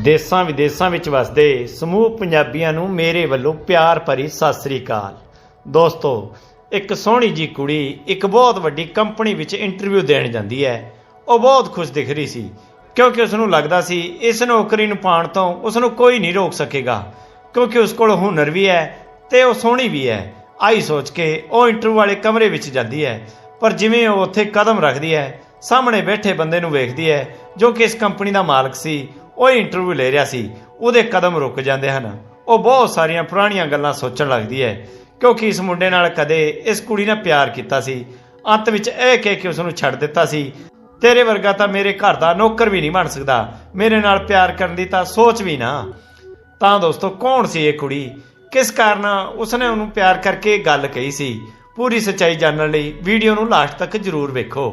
ਦੇਸਾਂ ਵਿਦੇਸਾਂ ਵਿੱਚ ਵਸਦੇ ਸਮੂਹ ਪੰਜਾਬੀਆਂ ਨੂੰ ਮੇਰੇ ਵੱਲੋਂ ਪਿਆਰ ਭਰੀ ਸਤਿ ਸ੍ਰੀ ਅਕਾਲ। ਦੋਸਤੋ, ਇੱਕ ਸੋਹਣੀ ਜੀ ਕੁੜੀ ਇੱਕ ਬਹੁਤ ਵੱਡੀ ਕੰਪਨੀ ਵਿੱਚ ਇੰਟਰਵਿਊ ਦੇਣ ਜਾਂਦੀ ਹੈ। ਉਹ ਬਹੁਤ ਖੁਸ਼ ਦਿਖ ਰਹੀ ਸੀ, ਕਿਉਂਕਿ ਉਸ ਨੂੰ ਲੱਗਦਾ ਸੀ ਇਸ ਨੌਕਰੀ ਨੂੰ ਪਾਉਣ ਤੋਂ ਉਸ ਨੂੰ ਕੋਈ ਨਹੀਂ ਰੋਕ ਸਕੇਗਾ, ਕਿਉਂਕਿ ਉਸ ਕੋਲ ਹੁਨਰ ਵੀ ਹੈ ਤੇ ਉਹ ਸੋਹਣੀ ਵੀ ਹੈ। ਆਈ ਸੋਚ ਕੇ ਉਹ ਇੰਟਰਵਿਊ ਵਾਲੇ ਕਮਰੇ ਵਿੱਚ ਜਾਂਦੀ ਹੈ, ਪਰ ਜਿਵੇਂ ਉਹ ਉੱਥੇ ਕਦਮ ਰੱਖਦੀ ਹੈ, ਸਾਹਮਣੇ ਬੈਠੇ ਬੰਦੇ ਨੂੰ ਵੇਖਦੀ ਹੈ, ਜੋ ਕਿ ਇਸ ਕੰਪਨੀ ਦਾ ਮਾਲਕ ਸੀ ਉਹ ਇੰਟਰਵਿਊ ਲੈ ਰਿਹਾ ਸੀ, ਉਹਦੇ ਕਦਮ ਰੁਕ ਜਾਂਦੇ ਹਨ। ਉਹ ਬਹੁਤ ਸਾਰੀਆਂ ਪੁਰਾਣੀਆਂ ਗੱਲਾਂ ਸੋਚਣ ਲੱਗਦੀ ਹੈ, ਕਿਉਂਕਿ ਇਸ ਮੁੰਡੇ ਨਾਲ ਕਦੇ ਇਸ ਕੁੜੀ ਨੇ ਪਿਆਰ ਕੀਤਾ ਸੀ। ਅੰਤ ਵਿੱਚ ਇਹ ਕਹਿ ਕੇ ਉਸ ਨੂੰ ਛੱਡ ਦਿੱਤਾ ਸੀ, ਤੇਰੇ ਵਰਗਾ ਤਾਂ ਮੇਰੇ ਘਰ ਦਾ ਨੌਕਰ ਵੀ ਨਹੀਂ ਬਣ ਸਕਦਾ। ਮੇਰੇ ਨਾਲ ਪਿਆਰ ਕਰਨ ਦੀ ਤਾਂ ਸੋਚ ਵੀ ਨਾ। ਤਾਂ ਦੋਸਤੋ, ਕੌਣ ਸੀ ਇਹ ਕੁੜੀ? ਕਿਸ ਕਾਰਨ ਉਸਨੇ ਉਹਨੂੰ ਪਿਆਰ ਕਰਕੇ ਗੱਲ ਕਹੀ ਸੀ? ਪੂਰੀ ਸੱਚਾਈ ਜਾਣਨ ਲਈ ਵੀਡੀਓ ਨੂੰ ਲਾਸਟ ਤੱਕ ਜ਼ਰੂਰ ਵੇਖੋ।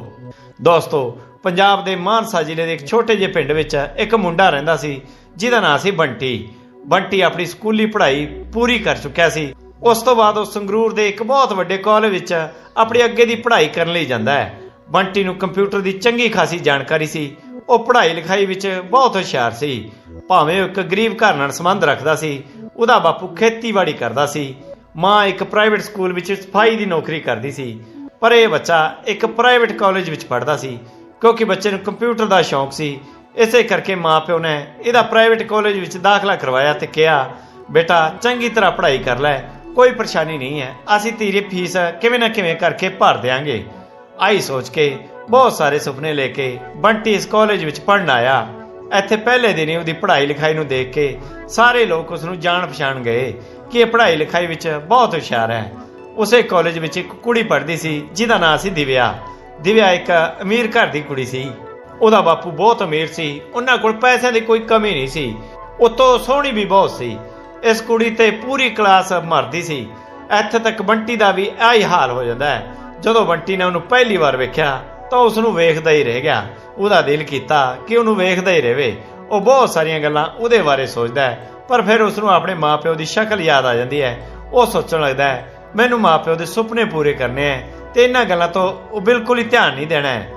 ਦੋਸਤੋ ਪੰਜਾਬ ਦੇ ਮਾਨਸਾ ਜ਼ਿਲ੍ਹੇ ਦੇ ਇੱਕ ਛੋਟੇ ਜਿਹੇ ਪਿੰਡ ਵਿੱਚ ਇੱਕ ਮੁੰਡਾ ਰਹਿੰਦਾ ਸੀ, ਜਿਹਦਾ ਨਾਂ ਸੀ ਬੰਟੀ। ਬੰਟੀ ਆਪਣੀ ਸਕੂਲੀ ਪੜ੍ਹਾਈ ਪੂਰੀ ਕਰ ਚੁੱਕਿਆ ਸੀ। ਉਸ ਤੋਂ ਬਾਅਦ ਉਹ ਸੰਗਰੂਰ ਦੇ ਇੱਕ ਬਹੁਤ ਵੱਡੇ ਕਾਲਜ ਵਿੱਚ ਆਪਣੀ ਅੱਗੇ ਦੀ ਪੜ੍ਹਾਈ ਕਰਨ ਲਈ ਜਾਂਦਾ ਹੈ। ਬੰਟੀ ਨੂੰ ਕੰਪਿਊਟਰ ਦੀ ਚੰਗੀ ਖਾਸੀ ਜਾਣਕਾਰੀ ਸੀ। ਉਹ ਪੜ੍ਹਾਈ ਲਿਖਾਈ ਵਿੱਚ ਬਹੁਤ ਹੁਸ਼ਿਆਰ ਸੀ। ਭਾਵੇਂ ਉਹ ਇੱਕ ਗਰੀਬ ਘਰ ਨਾਲ ਸੰਬੰਧ ਰੱਖਦਾ ਸੀ, ਉਹਦਾ ਬਾਪੂ ਖੇਤੀਬਾੜੀ ਕਰਦਾ ਸੀ। ਮਾਂ ਇੱਕ ਪ੍ਰਾਈਵੇਟ ਸਕੂਲ ਵਿੱਚ ਸਫ਼ਾਈ ਦੀ ਨੌਕਰੀ ਕਰਦੀ ਸੀ। ਪਰ ਇਹ ਬੱਚਾ ਇੱਕ ਪ੍ਰਾਈਵੇਟ ਕਾਲਜ ਵਿੱਚ ਪੜ੍ਹਦਾ ਸੀ। ਕਿਉਂਕਿ ਬੱਚੇ ਨੂੰ ਕੰਪਿਊਟਰ ਦਾ ਸ਼ੌਂਕ ਸੀ। ਇਸੇ ਕਰਕੇ ਮਾਪਿਓ ਨੇ ਇਹਦਾ ਪ੍ਰਾਈਵੇਟ ਕਾਲਜ ਵਿੱਚ ਦਾਖਲਾ ਕਰਵਾਇਆ ਤੇ ਕਿਹਾ, ਬੇਟਾ, ਚੰਗੀ ਤਰ੍ਹਾਂ ਪੜ੍ਹਾਈ ਕਰ ਲੈ, ਕੋਈ ਪਰੇਸ਼ਾਨੀ ਨਹੀਂ ਹੈ। ਅਸੀਂ ਤੇਰੀ ਫੀਸ ਕਿਵੇਂ ਨਾ ਕਿਵੇਂ ਕਰਕੇ ਭਰ ਦੇਾਂਗੇ ਆਈ ਸੋਚ ਕੇ ਬਹੁਤ ਸਾਰੇ ਸੁਪਨੇ ਲੈ ਕੇ ਬੰਟੀ ਇਸ ਕਾਲਜ ਵਿੱਚ ਪੜਨ ਆਇਆ। ਇੱਥੇ ਪਹਿਲੇ ਦਿਨ ਹੀ ਉਹਦੀ ਪੜ੍ਹਾਈ ਲਿਖਾਈ ਨੂੰ ਦੇਖ ਕੇ ਸਾਰੇ ਲੋਕ ਉਸ ਨੂੰ ਜਾਣ ਪਛਾਣ ਗਏ ਕਿ ਇਹ ਪੜ੍ਹਾਈ ਲਿਖਾਈ ਵਿੱਚ ਬਹੁਤ ਹੁਸ਼ਿਆਰ ਹੈ। ਉਸੇ ਕਾਲਜ ਵਿੱਚ ਇੱਕ ਕੁੜੀ ਪੜ੍ਹਦੀ ਸੀ, ਜਿਹਦਾ ਨਾਂ ਸੀ ਦਿਵਿਆ। ਦਿਵਿਆ ਇੱਕ ਅਮੀਰ ਘਰ ਦੀ ਕੁੜੀ ਸੀ। ਉਹਦਾ ਬਾਪੂ ਬਹੁਤ ਅਮੀਰ ਸੀ। ਉਹਨਾਂ ਕੋਲ ਪੈਸਿਆਂ ਦੀ ਕੋਈ ਕਮੀ ਨਹੀਂ ਸੀ। ਉਤੋਂ ਸੋਹਣੀ ਵੀ ਬਹੁਤ ਸੀ। ਇਸ ਕੁੜੀ ਤੇ ਪੂਰੀ ਕਲਾਸ ਮਰਦੀ ਸੀ। ਇੱਥੇ ਤੱਕ ਬੰਟੀ ਦਾ ਵੀ ਆਹੀ ਹਾਲ ਹੋ ਜਾਂਦਾ ਹੈ। ਜਦੋਂ ਬੰਟੀ ਨੇ ਉਹਨੂੰ ਪਹਿਲੀ ਵਾਰ ਵੇਖਿਆ, ਤਾਂ ਉਸ ਨੂੰ ਵੇਖਦਾ ਹੀ ਰਹਿ ਗਿਆ। ਉਹਦਾ ਦਿਲ ਕੀਤਾ ਕਿ ਉਹਨੂੰ ਵੇਖਦਾ ਹੀ ਰਹੇ ਉਹ ਬਹੁਤ ਸਾਰੀਆਂ ਗੱਲਾਂ ਉਹਦੇ ਬਾਰੇ ਸੋਚਦਾ ਹੈ, ਪਰ ਫਿਰ ਉਸ ਨੂੰ ਆਪਣੇ ਮਾਪਿਓ ਦੀ ਸ਼ਕਲ ਯਾਦ ਆ ਜਾਂਦੀ ਹੈ। ਉਹ ਸੋਚਣ ਲੱਗਦਾ ਹੈ, ਮੈਨੂੰ ਮਾਪਿਓ ਦੇ ਸੁਪਨੇ ਪੂਰੇ ਕਰਨੇ ਹੈ। ਤੇ ਇਹਨਾਂ ਗੱਲਾਂ ਤੋਂ ਉਹ ਬਿਲਕੁਲ ਹੀ ਧਿਆਨ ਨਹੀਂ ਦੇਣਾ ਹੈ।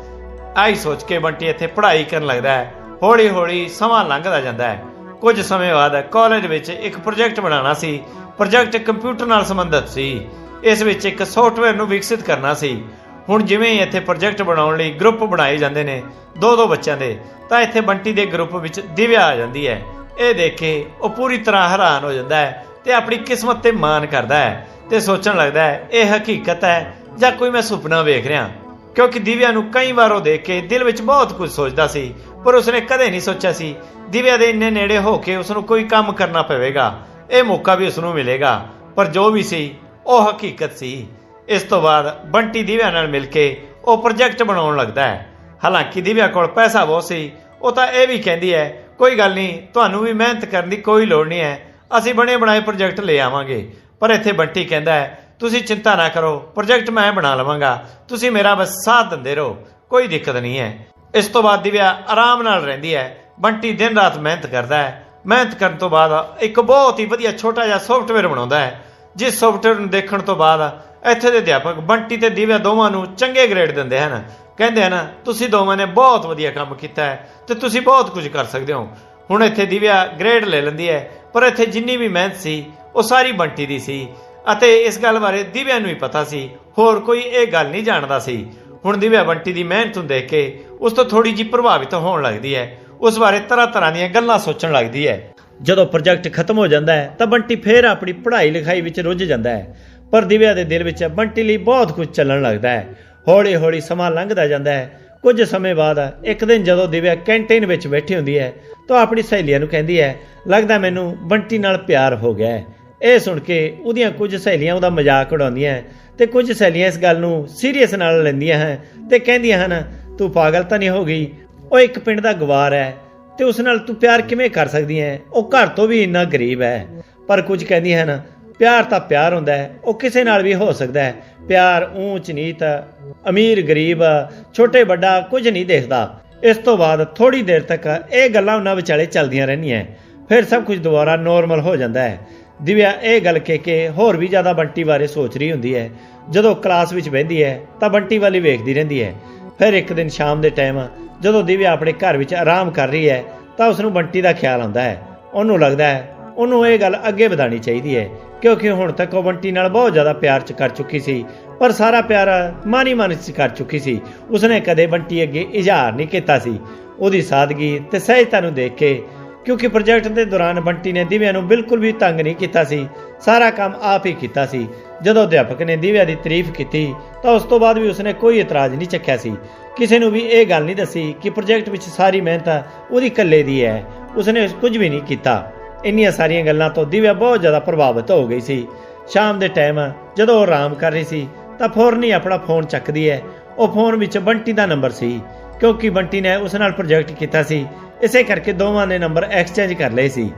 ਆਈ ਸੋਚ ਕੇ ਬੰਟੀ ਇੱਥੇ ਪੜ੍ਹਾਈ ਕਰਨ ਲੱਗਦਾ ਹੈ। ਹੌਲੀ ਹੌਲੀ ਸਮਾਂ ਲੰਘਦਾ ਜਾਂਦਾ ਹੈ। ਕੁਝ ਸਮੇਂ ਬਾਅਦ ਕਾਲਜ ਵਿੱਚ ਇੱਕ ਪ੍ਰੋਜੈਕਟ ਬਣਾਉਣਾ ਸੀ। ਪ੍ਰੋਜੈਕਟ ਕੰਪਿਊਟਰ ਨਾਲ ਸੰਬੰਧਿਤ ਸੀ। ਇਸ ਵਿੱਚ ਇੱਕ ਸੌਫਟਵੇਅਰ ਨੂੰ ਵਿਕਸਿਤ ਕਰਨਾ ਸੀ। ਹੁਣ ਜਿਵੇਂ ਇੱਥੇ ਪ੍ਰੋਜੈਕਟ ਬਣਾਉਣ ਲਈ ਗਰੁੱਪ ਬਣਾਏ ਜਾਂਦੇ ਨੇ ਦੋ ਦੋ ਬੱਚਿਆਂ ਦੇ, ਤਾਂ ਇੱਥੇ ਬੰਟੀ ਦੇ ਗਰੁੱਪ ਵਿੱਚ ਦਿਵਿਆ ਆ ਜਾਂਦੀ ਹੈ। ਇਹ ਦੇਖ ਕੇ ਉਹ ਪੂਰੀ ਤਰ੍ਹਾਂ ਹੈਰਾਨ ਹੋ ਜਾਂਦਾ ਹੈ ਤੇ ਆਪਣੀ ਕਿਸਮਤ ਤੇ ਮਾਣ ਕਰਦਾ ਹੈ ਤੇ ਸੋਚਣ ਲੱਗਦਾ ਹੈ, ਇਹ ਹਕੀਕਤ ਹੈ ਜਾਂ ਕੋਈ ਮੈਂ ਸੁਪਨਾ ਵੇਖ ਰਿਹਾ, ਕਿਉਂਕਿ ਦਿਵਿਆ ਨੂੰ ਕਈ ਵਾਰ ਉਹ ਦੇਖ ਕੇ ਦਿਲ ਵਿੱਚ ਬਹੁਤ ਕੁਝ ਸੋਚਦਾ ਸੀ, ਪਰ ਉਸਨੇ ਕਦੇ ਨਹੀਂ ਸੋਚਿਆ ਸੀ, ਦਿਵਿਆ ਦੇ ਇੰਨੇ ਨੇੜੇ ਹੋ ਕੇ ਉਸ ਨੂੰ ਕੋਈ ਕੰਮ ਕਰਨਾ ਪਵੇਗਾ, ਇਹ ਮੌਕਾ ਵੀ ਉਸ ਨੂੰ ਮਿਲੇਗਾ, ਪਰ ਜੋ ਵੀ ਸੀ, ਉਹ ਹਕੀਕਤ ਸੀ। ਇਸ ਤੋਂ ਬਾਅਦ ਬੰਟੀ ਦਿਵਿਆ ਨਾਲ ਮਿਲ ਕੇ ਉਹ ਪ੍ਰੋਜੈਕਟ ਬਣਾਉਣ ਲੱਗਦਾ ਹੈ। ਹਾਲਾਂਕਿ ਦਿਵਿਆ ਕੋਲ ਪੈਸਾ ਬਹੁਤ ਸੀ, ਉਹ ਤਾਂ ਇਹ ਵੀ ਕਹਿੰਦੀ ਹੈ, ਕੋਈ ਗੱਲ ਨਹੀਂ, ਤੁਹਾਨੂੰ ਵੀ ਮਿਹਨਤ ਕਰਨ ਦੀ ਕੋਈ ਲੋੜ ਨਹੀਂ ਹੈ, ਅਸੀਂ ਬਣੇ ਬਣਾਏ ਪ੍ਰੋਜੈਕਟ ਲੈ ਆਵਾਂਗੇ। ਪਰ ਇੱਥੇ ਬੰਟੀ ਕਹਿੰਦਾ ਹੈ ਤੁਸੀਂ ਚਿੰਤਾ ਨਾ ਕਰੋ ਪ੍ਰੋਜੈਕਟ ਮੈਂ ਬਣਾ ਲਵਾਂਗਾ। ਤੁਸੀਂ ਮੇਰਾ ਬਸ ਸਾਥ ਦਿੰਦੇ ਰਹੋ, ਕੋਈ ਦਿੱਕਤ ਨਹੀਂ ਹੈ। ਇਸ ਤੋਂ ਬਾਅਦ ਦਿਵਿਆ ਆਰਾਮ ਨਾਲ ਰਹਿੰਦੀ ਹੈ। ਬੰਟੀ ਦਿਨ ਰਾਤ ਮਿਹਨਤ ਕਰਦਾ ਹੈ। ਮਿਹਨਤ ਕਰਨ ਤੋਂ ਬਾਅਦ ਇੱਕ ਬਹੁਤ ਹੀ ਵਧੀਆ ਛੋਟਾ ਜਿਹਾ ਸੌਫਟਵੇਅਰ ਬਣਾਉਂਦਾ ਹੈ। ਜਿਸ ਸੌਫਟਵੇਅਰ ਨੂੰ ਦੇਖਣ ਤੋਂ ਬਾਅਦ ਇੱਥੇ ਦੇ ਅਧਿਆਪਕ ਬੰਟੀ ਤੇ ਦਿਵਿਆ ਦੋਵਾਂ ਨੂੰ ਚੰਗੇ ਗ੍ਰੇਡ ਦਿੰਦੇ ਹਨ। ਕਹਿੰਦੇ ਹਨ, ਤੁਸੀਂ ਦੋਵਾਂ ਨੇ ਬਹੁਤ ਵਧੀਆ ਕੰਮ ਕੀਤਾ ਹੈ ਤੇ ਤੁਸੀਂ ਬਹੁਤ ਕੁਝ ਕਰ ਸਕਦੇ ਹੋ। ਹੁਣ ਇੱਥੇ ਦਿਵਿਆ ਗ੍ਰੇਡ ਲੈ ਲੈਂਦੀ ਹੈ, ਪਰ ਇੱਥੇ ਜਿੰਨੀ ਵੀ ਮਿਹਨਤ ਸੀ, ਉਹ ਸਾਰੀ ਬੰਟੀ ਦੀ ਸੀ। ਅਤੇ ਇਸ ਗੱਲ ਬਾਰੇ ਦਿਵਿਆ ਨੂੰ ਹੀ ਪਤਾ ਸੀ। ਹੋਰ ਕੋਈ ਇਹ ਗੱਲ ਨਹੀਂ ਜਾਣਦਾ ਸੀ। ਹੁਣ ਦਿਵਿਆ ਬੰਟੀ ਦੀ ਮਿਹਨਤ ਨੂੰ ਦੇਖ ਕੇ ਉਸ ਤੋਂ ਥੋੜੀ ਜਿਹੀ ਪ੍ਰਭਾਵਿਤ ਹੋਣ ਲੱਗਦੀ ਹੈ। ਉਸ ਬਾਰੇ ਤਰ੍ਹਾਂ ਤਰ੍ਹਾਂ ਦੀਆਂ ਗੱਲਾਂ ਸੋਚਣ ਲੱਗਦੀ ਹੈ। ਜਦੋਂ ਪ੍ਰੋਜੈਕਟ ਖਤਮ ਹੋ ਜਾਂਦਾ ਹੈ, ਤਾਂ ਬੰਟੀ ਫੇਰ ਆਪਣੀ ਪੜ੍ਹਾਈ ਲਿਖਾਈ ਵਿੱਚ ਰੁੱਝ ਜਾਂਦਾ ਹੈ। ਪਰ ਦਿਵਿਆ ਦੇ ਦਿਲ ਵਿੱਚ ਬੰਟੀ ਲਈ ਬਹੁਤ ਕੁਝ ਚੱਲਣ ਲੱਗਦਾ ਹੈ। ਹੌਲੀ ਹੌਲੀ ਸਮਾਂ ਲੰਘਦਾ ਜਾਂਦਾ ਹੈ। ਕੁਝ ਸਮੇਂ ਬਾਅਦ ਇੱਕ ਦਿਨ ਜਦੋਂ ਦਿਵਿਆ ਕੈਂਟੀਨ ਵਿੱਚ ਬੈਠੀ ਹੁੰਦੀ ਹੈ, ਤਾਂ ਆਪਣੀ ਸਹੇਲੀਆਂ ਨੂੰ ਕਹਿੰਦੀ ਹੈ, ਲੱਗਦਾ ਮੈਨੂੰ ਬੰਟੀ ਨਾਲ ਪਿਆਰ ਹੋ ਗਿਆ ਹੈ। ਇਹ ਸੁਣ ਕੇ ਉਹਦੀਆਂ ਕੁਝ ਸਹੇਲੀਆਂ ਉਹਦਾ ਮਜ਼ਾਕ ਉਡਾਉਂਦੀਆਂ ਤੇ ਕੁਝ ਸਹੇਲੀਆਂ ਇਸ ਗੱਲ ਨੂੰ ਸੀਰੀਅਸ ਨਾਲ ਲੈਂਦੀਆਂ ਹਨ ਤੇ ਕਹਿੰਦੀਆਂ ਹਨ, ਤੂੰ ਪਾਗਲ ਤਾਂ ਨਹੀਂ ਹੋ ਗਈ? ਉਹ ਇੱਕ ਪਿੰਡ ਦਾ ਗਵਾਰ ਹੈ ਤੇ ਉਸ ਨਾਲ ਤੂੰ ਪਿਆਰ ਕਿਵੇਂ ਕਰ ਸਕਦੀ ਹੈ? ਉਹ ਘਰ ਤੋਂ ਵੀ ਇੰਨਾ ਗਰੀਬ ਹੈ। ਪਰ ਕੁਝ ਕਹਿੰਦੀਆਂ ਹਨ, ਪਿਆਰ ਤਾਂ ਪਿਆਰ ਹੁੰਦਾ ਹੈ, ਉਹ ਕਿਸੇ ਨਾਲ ਵੀ ਹੋ ਸਕਦਾ ਹੈ। ਪਿਆਰ ਊਂਚ ਨੀਚ, ਅਮੀਰ ਗਰੀਬ, ਛੋਟੇ ਵੱਡਾ ਕੁਝ ਨਹੀਂ ਦੇਖਦਾ। ਇਸ ਤੋਂ ਬਾਅਦ ਥੋੜੀ ਦੇਰ ਤੱਕ ਇਹ ਗੱਲਾਂ ਉਹਨਾਂ ਵਿਚਾਲੇ ਚੱਲਦੀਆਂ ਰਹਿੰਦੀਆਂ ਫਿਰ ਸਭ ਕੁਝ ਦੁਬਾਰਾ ਨੋਰਮਲ ਹੋ ਜਾਂਦਾ ਹੈ। ਦਿਵਿਆ ਇਹ ਗੱਲ ਕਹਿ ਕੇ ਹੋਰ ਵੀ ਜ਼ਿਆਦਾ ਬੰਟੀ ਬਾਰੇ ਸੋਚ ਰਹੀ ਹੁੰਦੀ ਹੈ। ਜਦੋਂ ਕਲਾਸ ਵਿੱਚ ਬਹਿੰਦੀ ਹੈ, ਤਾਂ ਬੰਟੀ ਵਾਲੀ ਵੇਖਦੀ ਰਹਿੰਦੀ ਹੈ। ਫਿਰ ਇੱਕ ਦਿਨ ਸ਼ਾਮ ਦੇ ਟਾਈਮ ਜਦੋਂ ਦਿਵਿਆ ਆਪਣੇ ਘਰ ਵਿੱਚ ਆਰਾਮ ਕਰ ਰਹੀ ਹੈ, ਤਾਂ ਉਸ ਨੂੰ ਬੰਟੀ ਦਾ ਖਿਆਲ ਆਉਂਦਾ ਹੈ। ਉਹਨੂੰ ਲੱਗਦਾ ਹੈ, ਉਹਨੂੰ ਇਹ ਗੱਲ ਅੱਗੇ ਵਧਾਣੀ ਚਾਹੀਦੀ ਹੈ, ਕਿਉਂਕਿ ਹੁਣ ਤੱਕ ਉਹ ਬੰਟੀ ਨਾਲ ਬਹੁਤ ਜ਼ਿਆਦਾ ਪਿਆਰ ਚ ਕਰ ਚੁੱਕੀ ਸੀ, ਪਰ ਸਾਰਾ ਪਿਆਰ ਮਾਨੀ ਮਨ ਚ ਕਰ ਚੁੱਕੀ ਸੀ। ਉਸਨੇ ਕਦੇ ਬੰਟੀ ਅੱਗੇ ਇਜ਼ਹਾਰ ਨਹੀਂ ਕੀਤਾ ਸੀ। ਉਹਦੀ ਸਾਦਗੀ ਤੇ ਸਹਿਜਤਾ ਨੂੰ ਦੇਖ ਕੇ ਕਿਉਂਕਿ ਪ੍ਰੋਜੈਕਟ ਦੇ ਦੌਰਾਨ ਬੰਟੀ ਨੇ ਦਿਵਿਆ ਨੂੰ ਬਿਲਕੁਲ ਵੀ ਤੰਗ ਨਹੀਂ ਕੀਤਾ ਸੀ। ਸਾਰਾ ਕੰਮ ਆਪ ਹੀ ਕੀਤਾ ਸੀ। ਜਦੋਂ ਅਧਿਆਪਕ ਨੇ ਦਿਵਿਆ ਦੀ ਤਾਰੀਫ ਕੀਤੀ, ਤਾਂ ਉਸ ਤੋਂ ਬਾਅਦ ਵੀ ਉਸਨੇ ਕੋਈ ਇਤਰਾਜ਼ ਨਹੀਂ ਚੱਕਿਆ ਸੀ। ਕਿਸੇ ਨੂੰ ਵੀ ਇਹ ਗੱਲ ਨਹੀਂ ਦੱਸੀ ਕਿ ਪ੍ਰੋਜੈਕਟ ਵਿੱਚ ਸਾਰੀ ਮਿਹਨਤ ਉਹਦੀ ਇਕੱਲੇ ਦੀ ਹੈ। ਉਸਨੇ ਕੁਝ ਵੀ ਨਹੀਂ ਕੀਤਾ। ਇੰਨੀਆਂ ਸਾਰੀਆਂ ਗੱਲਾਂ ਤੋਂ ਦਿਵਿਆ ਬਹੁਤ ਜ਼ਿਆਦਾ ਪ੍ਰਭਾਵਿਤ ਹੋ ਗਈ ਸੀ। ਸ਼ਾਮ ਦੇ ਟਾਈਮ ਜਦੋਂ ਉਹ ਆਰਾਮ ਕਰ ਰਹੀ ਸੀ, ਤਾਂ ਫੌਰਨ ਹੀ ਆਪਣਾ ਫੋਨ ਚੱਕਦੀ ਹੈ। ਉਹ ਫੋਨ ਵਿੱਚ ਬੰਟੀ ਦਾ ਨੰਬਰ ਸੀ। ਕਿਉਂਕਿ ਬੰਟੀ ਨੇ ਉਸ ਨਾਲ ਪ੍ਰੋਜੈਕਟ ਕੀਤਾ ਸੀ। ਇਸੇ ਕਰਕੇ ਦੋਵਾਂ ਨੇ ਨੰਬਰ ਐਕਸਚੇਂਜ ਕਰ ਲਏ ਸੀ।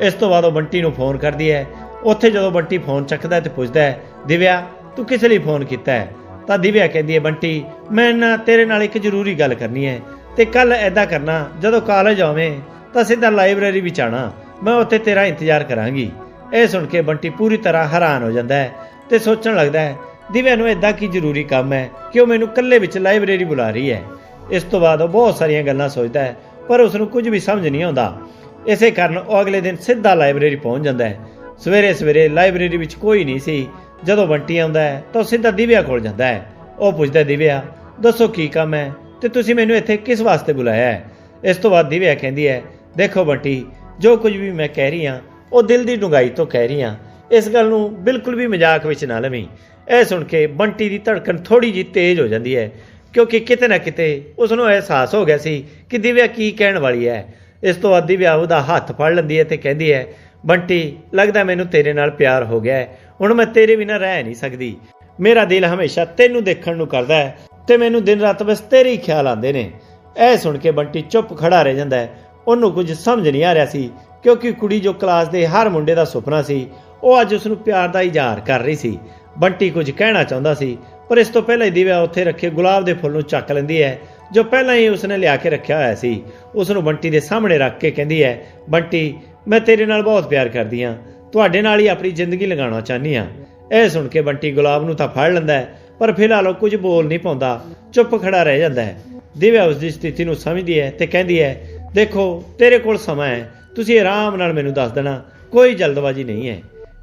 ਇਸ ਤੋਂ ਬਾਅਦ ਉਹ ਬੰਟੀ ਨੂੰ ਫੋਨ ਕਰਦੀ ਹੈ। ਉੱਥੇ ਜਦੋਂ ਬੰਟੀ ਫੋਨ ਚੱਕਦਾ ਹੈ ਤੇ ਪੁੱਛਦਾ ਹੈ, ਦਿਵਿਆ, ਤੂੰ ਕਿਸ ਲਈ ਫੋਨ ਕੀਤਾ ਹੈ? ਤਾਂ ਦਿਵਿਆ ਕਹਿੰਦੀ ਹੈ, ਬੰਟੀ, ਮੈਂ ਨਾ ਤੇਰੇ ਨਾਲ ਇੱਕ ਜ਼ਰੂਰੀ ਗੱਲ ਕਰਨੀ ਹੈ ਤੇ ਕੱਲ ਐਦਾਂ ਕਰਨਾ, ਜਦੋਂ ਕਾਲਜ ਆਵੇਂ ਤਾਂ ਸਿੱਧਾ ਲਾਇਬ੍ਰੇਰੀ ਵਿੱਚ ਆਣਾ ਮੈਂ ਉੱਥੇ ਤੇਰਾ ਇੰਤਜ਼ਾਰ ਕਰਾਂਗੀ। ਇਹ ਸੁਣ ਕੇ ਬੰਟੀ ਪੂਰੀ ਤਰ੍ਹਾਂ ਹੈਰਾਨ ਹੋ ਜਾਂਦਾ ਹੈ ਤੇ ਸੋਚਣ ਲੱਗਦਾ ਹੈ, ਦਿਵਿਆ ਨੂੰ ਐਦਾਂ ਕੀ ਜ਼ਰੂਰੀ ਕੰਮ ਹੈ? ਕਿ ਉਹ ਮੈਨੂੰ ਇਕੱਲੇ ਵਿੱਚ ਲਾਇਬ੍ਰੇਰੀ ਬੁਲਾ ਰਹੀ ਹੈ? ਇਸ ਤੋਂ ਬਾਅਦ ਉਹ ਬਹੁਤ ਸਾਰੀਆਂ ਗੱਲਾਂ ਸੋਚਦਾ ਹੈ, ਪਰ ਉਸ ਨੂੰ ਕੁਝ ਵੀ ਸਮਝ ਨਹੀਂ ਆਉਂਦਾ। ਇਸੇ ਕਾਰਨ ਉਹ ਅਗਲੇ ਦਿਨ ਸਿੱਧਾ ਲਾਇਬ੍ਰੇਰੀ ਪਹੁੰਚ ਜਾਂਦਾ ਹੈ। ਸਵੇਰੇ ਸਵੇਰੇ ਲਾਇਬ੍ਰੇਰੀ ਵਿੱਚ ਕੋਈ ਨਹੀਂ ਸੀ। ਜਦੋਂ ਬੰਟੀ ਆਉਂਦਾ ਹੈ, ਤਾਂ ਉਹ ਸਿੱਧਾ ਦਿਵਿਆ ਕੋਲ ਜਾਂਦਾ ਹੈ। ਉਹ ਪੁੱਛਦਾ, ਦਿਵਿਆ, ਦੱਸੋ ਕੀ ਕੰਮ ਹੈ ਤੇ ਤੁਸੀਂ ਮੈਨੂੰ ਇੱਥੇ ਕਿਸ ਵਾਸਤੇ ਬੁਲਾਇਆ ਹੈ? ਇਸ ਤੋਂ ਬਾਅਦ ਦਿਵਿਆ ਕਹਿੰਦੀ ਹੈ, ਦੇਖੋ ਬੰਟੀ, ਜੋ ਕੁਝ ਵੀ ਮੈਂ ਕਹਿ ਰਹੀ ਹਾਂ, ਉਹ ਦਿਲ ਦੀ ਡੂੰਘਾਈ ਤੋਂ ਕਹਿ ਰਹੀ ਹਾਂ। ਇਸ ਗੱਲ ਨੂੰ ਬਿਲਕੁਲ ਵੀ ਮਜ਼ਾਕ ਵਿੱਚ ਨਾ ਲਵੀਂ। ਇਹ ਸੁਣ ਕੇ ਬੰਟੀ ਦੀ ਧੜਕਣ ਥੋੜੀ ਜਿਹੀ ਤੇਜ਼ ਹੋ ਜਾਂਦੀ ਹੈ। ਕਿਉਂਕਿ ਕਿਤੇ ਨਾ ਕਿਤੇ ਉਸ ਨੂੰ ਅਹਿਸਾਸ ਹੋ ਗਿਆ ਸੀ ਕਿ ਦਿਵਿਆ ਕੀ ਕਹਿਣ ਵਾਲੀ ਹੈ। ਇਸ ਤੋਂ ਬਾਅਦ ਦਿਵਿਆ ਉਹਦਾ ਹੱਥ ਫੜ ਲੈਂਦੀ ਹੈ ਤੇ ਕਹਿੰਦੀ ਹੈ, ਬੰਟੀ, ਲੱਗਦਾ ਮੈਨੂੰ ਤੇਰੇ ਨਾਲ ਪਿਆਰ ਹੋ ਗਿਆ ਹੁਣ ਮੈਂ ਤੇਰੇ ਬਿਨਾਂ ਰਹਿ ਨਹੀਂ ਸਕਦੀ। ਮੇਰਾ ਦਿਲ ਹਮੇਸ਼ਾ ਤੈਨੂੰ ਦੇਖਣ ਨੂੰ ਕਰਦਾ ਹੈ ਤੇ ਮੈਨੂੰ ਦਿਨ ਰਾਤ ਬਸ ਤੇਰੇ ਹੀ ਖਿਆਲ ਆਉਂਦੇ ਨੇ। ਇਹ ਸੁਣ ਕੇ ਬੰਟੀ ਚੁੱਪ ਖੜਾ ਰਹਿ ਜਾਂਦਾ ਹੈ। ਉਹਨੂੰ ਕੁਝ ਸਮਝ ਨਹੀਂ ਆ ਰਿਹਾ ਸੀ, ਕਿਉਂਕਿ ਕੁੜੀ ਜੋ ਕਲਾਸ ਦੇ ਹਰ ਮੁੰਡੇ ਦਾ ਸੁਪਨਾ ਸੀ, ਉਹ ਅੱਜ ਉਸ ਨੂੰ ਪਿਆਰ ਦਾ ਇਜ਼ਹਾਰ ਕਰ ਰਹੀ ਸੀ। ਬੰਟੀ ਕੁਝ ਕਹਿਣਾ ਚਾਹੁੰਦਾ ਸੀ, ਪਰ ਇਸ ਤੋਂ ਪਹਿਲਾਂ ਹੀ ਦਿਵਿਆ ਉੱਥੇ ਰੱਖੇ, ਗੁਲਾਬ ਦੇ ਫੁੱਲ ਨੂੰ ਚੱਕ ਲੈਂਦੀ ਹੈ, ਜੋ ਪਹਿਲਾਂ ਹੀ ਉਸਨੇ ਲਿਆ ਕੇ ਰੱਖਿਆ ਹੋਇਆ ਸੀ। ਉਸ ਨੂੰ ਬੰਟੀ ਦੇ ਸਾਹਮਣੇ ਰੱਖ ਕੇ ਕਹਿੰਦੀ ਹੈ, ਬੰਟੀ, ਮੈਂ ਤੇਰੇ ਨਾਲ ਬਹੁਤ ਪਿਆਰ ਕਰਦੀ ਹਾਂ, ਤੁਹਾਡੇ ਨਾਲ ਹੀ ਆਪਣੀ ਜ਼ਿੰਦਗੀ ਲਗਾਉਣਾ ਚਾਹਨੀ ਹਾਂ। ਇਹ ਸੁਣ ਕੇ ਬੰਟੀ ਗੁਲਾਬ ਨੂੰ ਤਾਂ ਫੜ ਲੈਂਦਾ ਹੈ, ਪਰ ਫਿਲਹਾਲ ਉਹ ਕੁਝ ਬੋਲ ਨਹੀਂ ਪਾਉਂਦਾ, ਚੁੱਪ ਖੜਾ ਰਹਿ ਜਾਂਦਾ ਹੈ। ਦਿਵਿਆ ਉਸ ਦੀ ਸਥਿਤੀ ਨੂੰ ਸਮਝਦੀ ਹੈ ਤੇ ਕਹਿੰਦੀ ਹੈ, ਦੇਖੋ, ਤੇਰੇ ਕੋਲ ਸਮਾਂ ਹੈ, ਤੁਸੀਂ ਆਰਾਮ ਨਾਲ ਮੈਨੂੰ ਦੱਸ ਦੇਣਾ, ਕੋਈ ਜਲਦਬਾਜ਼ੀ ਨਹੀਂ ਹੈ।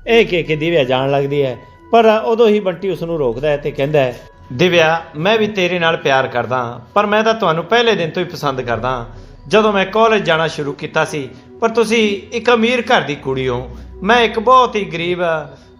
ਇਹ ਕਹਿ ਕੇ ਦਿਵਿਆ ਜਾਣ ਲੱਗਦੀ ਹੈ ਪਰ ਉਦੋਂ ਹੀ ਬੰਟੀ ਉਸ ਨੂੰ ਰੋਕਦਾ ਹੈ ਤੇ ਕਹਿੰਦਾ ਹੈ, ਦਿਵਿਆ, ਮੈਂ ਵੀ ਤੇਰੇ ਨਾਲ ਪਿਆਰ ਕਰਦਾ ਪਰ ਮੈਂ ਤਾਂ ਤੁਹਾਨੂੰ ਪਹਿਲੇ ਦਿਨ ਤੋਂ ਹੀ ਪਸੰਦ ਕਰਦਾ ਜਦੋਂ ਮੈਂ ਕਾਲਜ ਜਾਣਾ ਸ਼ੁਰੂ ਕੀਤਾ ਸੀ, ਪਰ ਤੁਸੀਂ ਇੱਕ ਅਮੀਰ ਘਰ ਦੀ ਕੁੜੀ ਹੋ। ਮੈਂ ਇੱਕ ਬਹੁਤ ਹੀ ਗਰੀਬ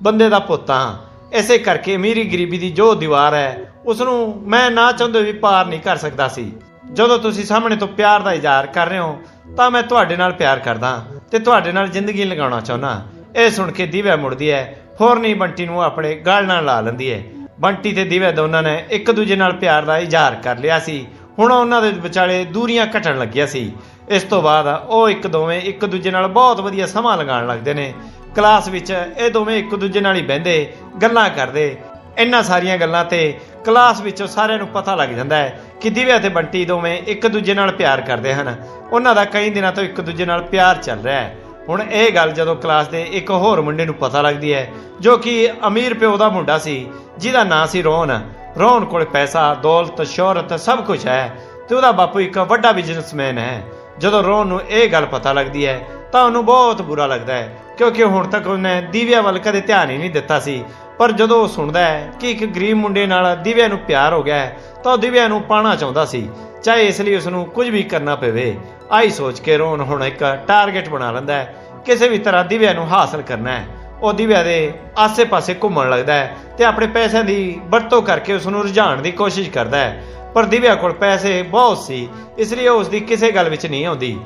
ਬੰਦੇ ਦਾ ਪੁੱਤ ਹਾਂ। ਐਸੇ ਕਰਕੇ ਅਮੀਰੀ ਗਰੀਬੀ ਦੀ ਜੋ ਦੀਵਾਰ ਹੈ ਉਸ ਨੂੰ ਮੈਂ ਨਾ ਚਾਹੁੰਦੇ ਵੀ ਪਾਰ ਨਹੀਂ ਕਰ ਸਕਦਾ ਸੀ। ਜਦੋਂ ਤੁਸੀਂ ਸਾਹਮਣੇ ਤੋਂ ਪਿਆਰ ਦਾ ਇਜ਼ਹਾਰ ਕਰ ਰਹੇ ਹੋ, ਤਾਂ ਮੈਂ ਤੁਹਾਡੇ ਨਾਲ ਪਿਆਰ ਕਰਦਾ ਤੇ ਤੁਹਾਡੇ ਨਾਲ ਜ਼ਿੰਦਗੀ ਲਗਾਉਣਾ ਚਾਹੁੰਦਾ ਇਹ ਸੁਣ ਕੇ ਦਿਵਿਆ ਮੁੜਦੀ ਹੈ ਫੌਰਨ ਹੀ ਬੰਟੀ ਨੂੰ ਆਪਣੇ ਗਲ ਨਾਲ ਲਾ ਲੈਂਦੀ ਹੈ ਬੰਟੀ ਤੇ ਦਿਵਿਆ ਦੋਨਾਂ ਨੇ ਇੱਕ ਦੂਜੇ ਨਾਲ ਪਿਆਰ ਦਾ ਇਜ਼ਹਾਰ ਕਰ ਲਿਆ ਸੀ। ਹੁਣ ਉਹਨਾਂ ਦੇ ਵਿਚਾਲੇ ਦੂਰੀਆਂ ਘਟਣ ਲੱਗੀਆਂ ਸੀ। ਇਸ ਤੋਂ ਬਾਅਦ ਉਹ ਇੱਕ ਦੋਵੇਂ ਇੱਕ ਦੂਜੇ ਨਾਲ ਬਹੁਤ ਵਧੀਆ ਸਮਾਂ ਲਗਾਉਣ ਲੱਗਦੇ ਨੇ। ਕਲਾਸ ਵਿੱਚ ਇਹ ਦੋਵੇਂ ਇੱਕ ਦੂਜੇ ਨਾਲ ਹੀ ਬਹਿੰਦੇ, ਗੱਲਾਂ ਕਰਦੇ। ਇੰਨਾ ਸਾਰੀਆਂ ਗੱਲਾਂ ਤੇ ਕਲਾਸ ਵਿੱਚੋਂ ਸਾਰਿਆਂ ਨੂੰ ਪਤਾ ਲੱਗ ਜਾਂਦਾ ਹੈ ਕਿ ਦਿਵਿਆ ਤੇ ਬੰਟੀ ਦੋਵੇਂ ਇੱਕ ਦੂਜੇ ਨਾਲ ਪਿਆਰ ਕਰਦੇ ਹਨ। ਉਹਨਾਂ ਦਾ ਕਈ ਦਿਨਾਂ ਤੋਂ ਇੱਕ ਦੂਜੇ ਨਾਲ ਪਿਆਰ ਚੱਲ ਰਿਹਾ ਹੈ। ਹੁਣ ਇਹ ਗੱਲ ਜਦੋਂ ਕਲਾਸ ਦੇ ਇੱਕ ਹੋਰ ਮੁੰਡੇ ਨੂੰ ਪਤਾ ਲੱਗਦੀ ਹੈ, ਜੋ ਕਿ ਅਮੀਰ ਪਿਓ ਦਾ ਮੁੰਡਾ ਸੀ, ਜਿਹਦਾ ਨਾਂ ਸੀ ਰੋਹਨ। ਰੋਹਨ ਕੋਲ ਪੈਸਾ, ਦੌਲਤ, ਸ਼ੋਹਰਤ ਸਭ ਕੁਝ ਹੈ ਤੇ ਉਹਦਾ ਬਾਪੂ ਇੱਕ ਵੱਡਾ ਬਿਜ਼ਨਸਮੈਨ ਹੈ। ਜਦੋਂ ਰੋਹਨ ਨੂੰ ਇਹ ਗੱਲ ਪਤਾ ਲੱਗਦੀ ਹੈ, ਤਾਂ ਉਹਨੂੰ ਬਹੁਤ ਬੁਰਾ ਲੱਗਦਾ ਹੈ। ਕਿਉਂਕਿ ਹੁਣ ਤੱਕ ਉਹਨੇ ਦੀਵਿਆ ਵੱਲ ਕਦੇ ਧਿਆਨ ਹੀ ਨਹੀਂ ਦਿੱਤਾ ਸੀ। ਪਰ ਜਦੋਂ ਉਹ ਸੁਣਦਾ ਹੈ ਕਿ ਇੱਕ ਗਰੀਬ ਮੁੰਡੇ ਨਾਲ ਦਿਵਿਆ ਨੂੰ ਪਿਆਰ ਹੋ ਗਿਆ ਹੈ, ਤਾਂ ਉਹ ਦਿਵਿਆ ਨੂੰ ਪਾਣਾ ਚਾਹੁੰਦਾ ਸੀ। ਚਾਹੇ ਇਸ ਲਈ ਉਸ ਨੂੰ ਕੁਝ ਵੀ ਕਰਨਾ ਪਵੇ ਆਈ ਸੋਚ ਕੇ ਰੋਹਨ ਹੁਣ ਇੱਕ ਟਾਰਗੇਟ ਬਣਾ ਲੈਂਦਾ ਹੈ। ਕਿਸੇ ਵੀ ਤਰ੍ਹਾਂ ਦਿਵਿਆ ਨੂੰ ਹਾਸਲ ਕਰਨਾ ਹੈ। ਉਹ ਦਿਵਿਆ ਦੇ ਆਸੇ-ਪਾਸੇ ਘੁੰਮਣ ਲੱਗਦਾ ਹੈ ਤੇ ਆਪਣੇ ਪੈਸਿਆਂ ਦੀ ਵਰਤੋਂ ਕਰਕੇ ਉਸ ਨੂੰ ਰੁਝਾਉਣ ਦੀ ਕੋਸ਼ਿਸ਼ ਕਰਦਾ ਹੈ। ਪਰ ਦਿਵਿਆ ਕੋਲ ਪੈਸੇ ਬਹੁਤ ਸੀ, ਇਸ ਲਈ ਉਹ ਉਸ ਦੀ ਕਿਸੇ ਗੱਲ ਵਿੱਚ ਨਹੀਂ ਆਉਂਦੀ।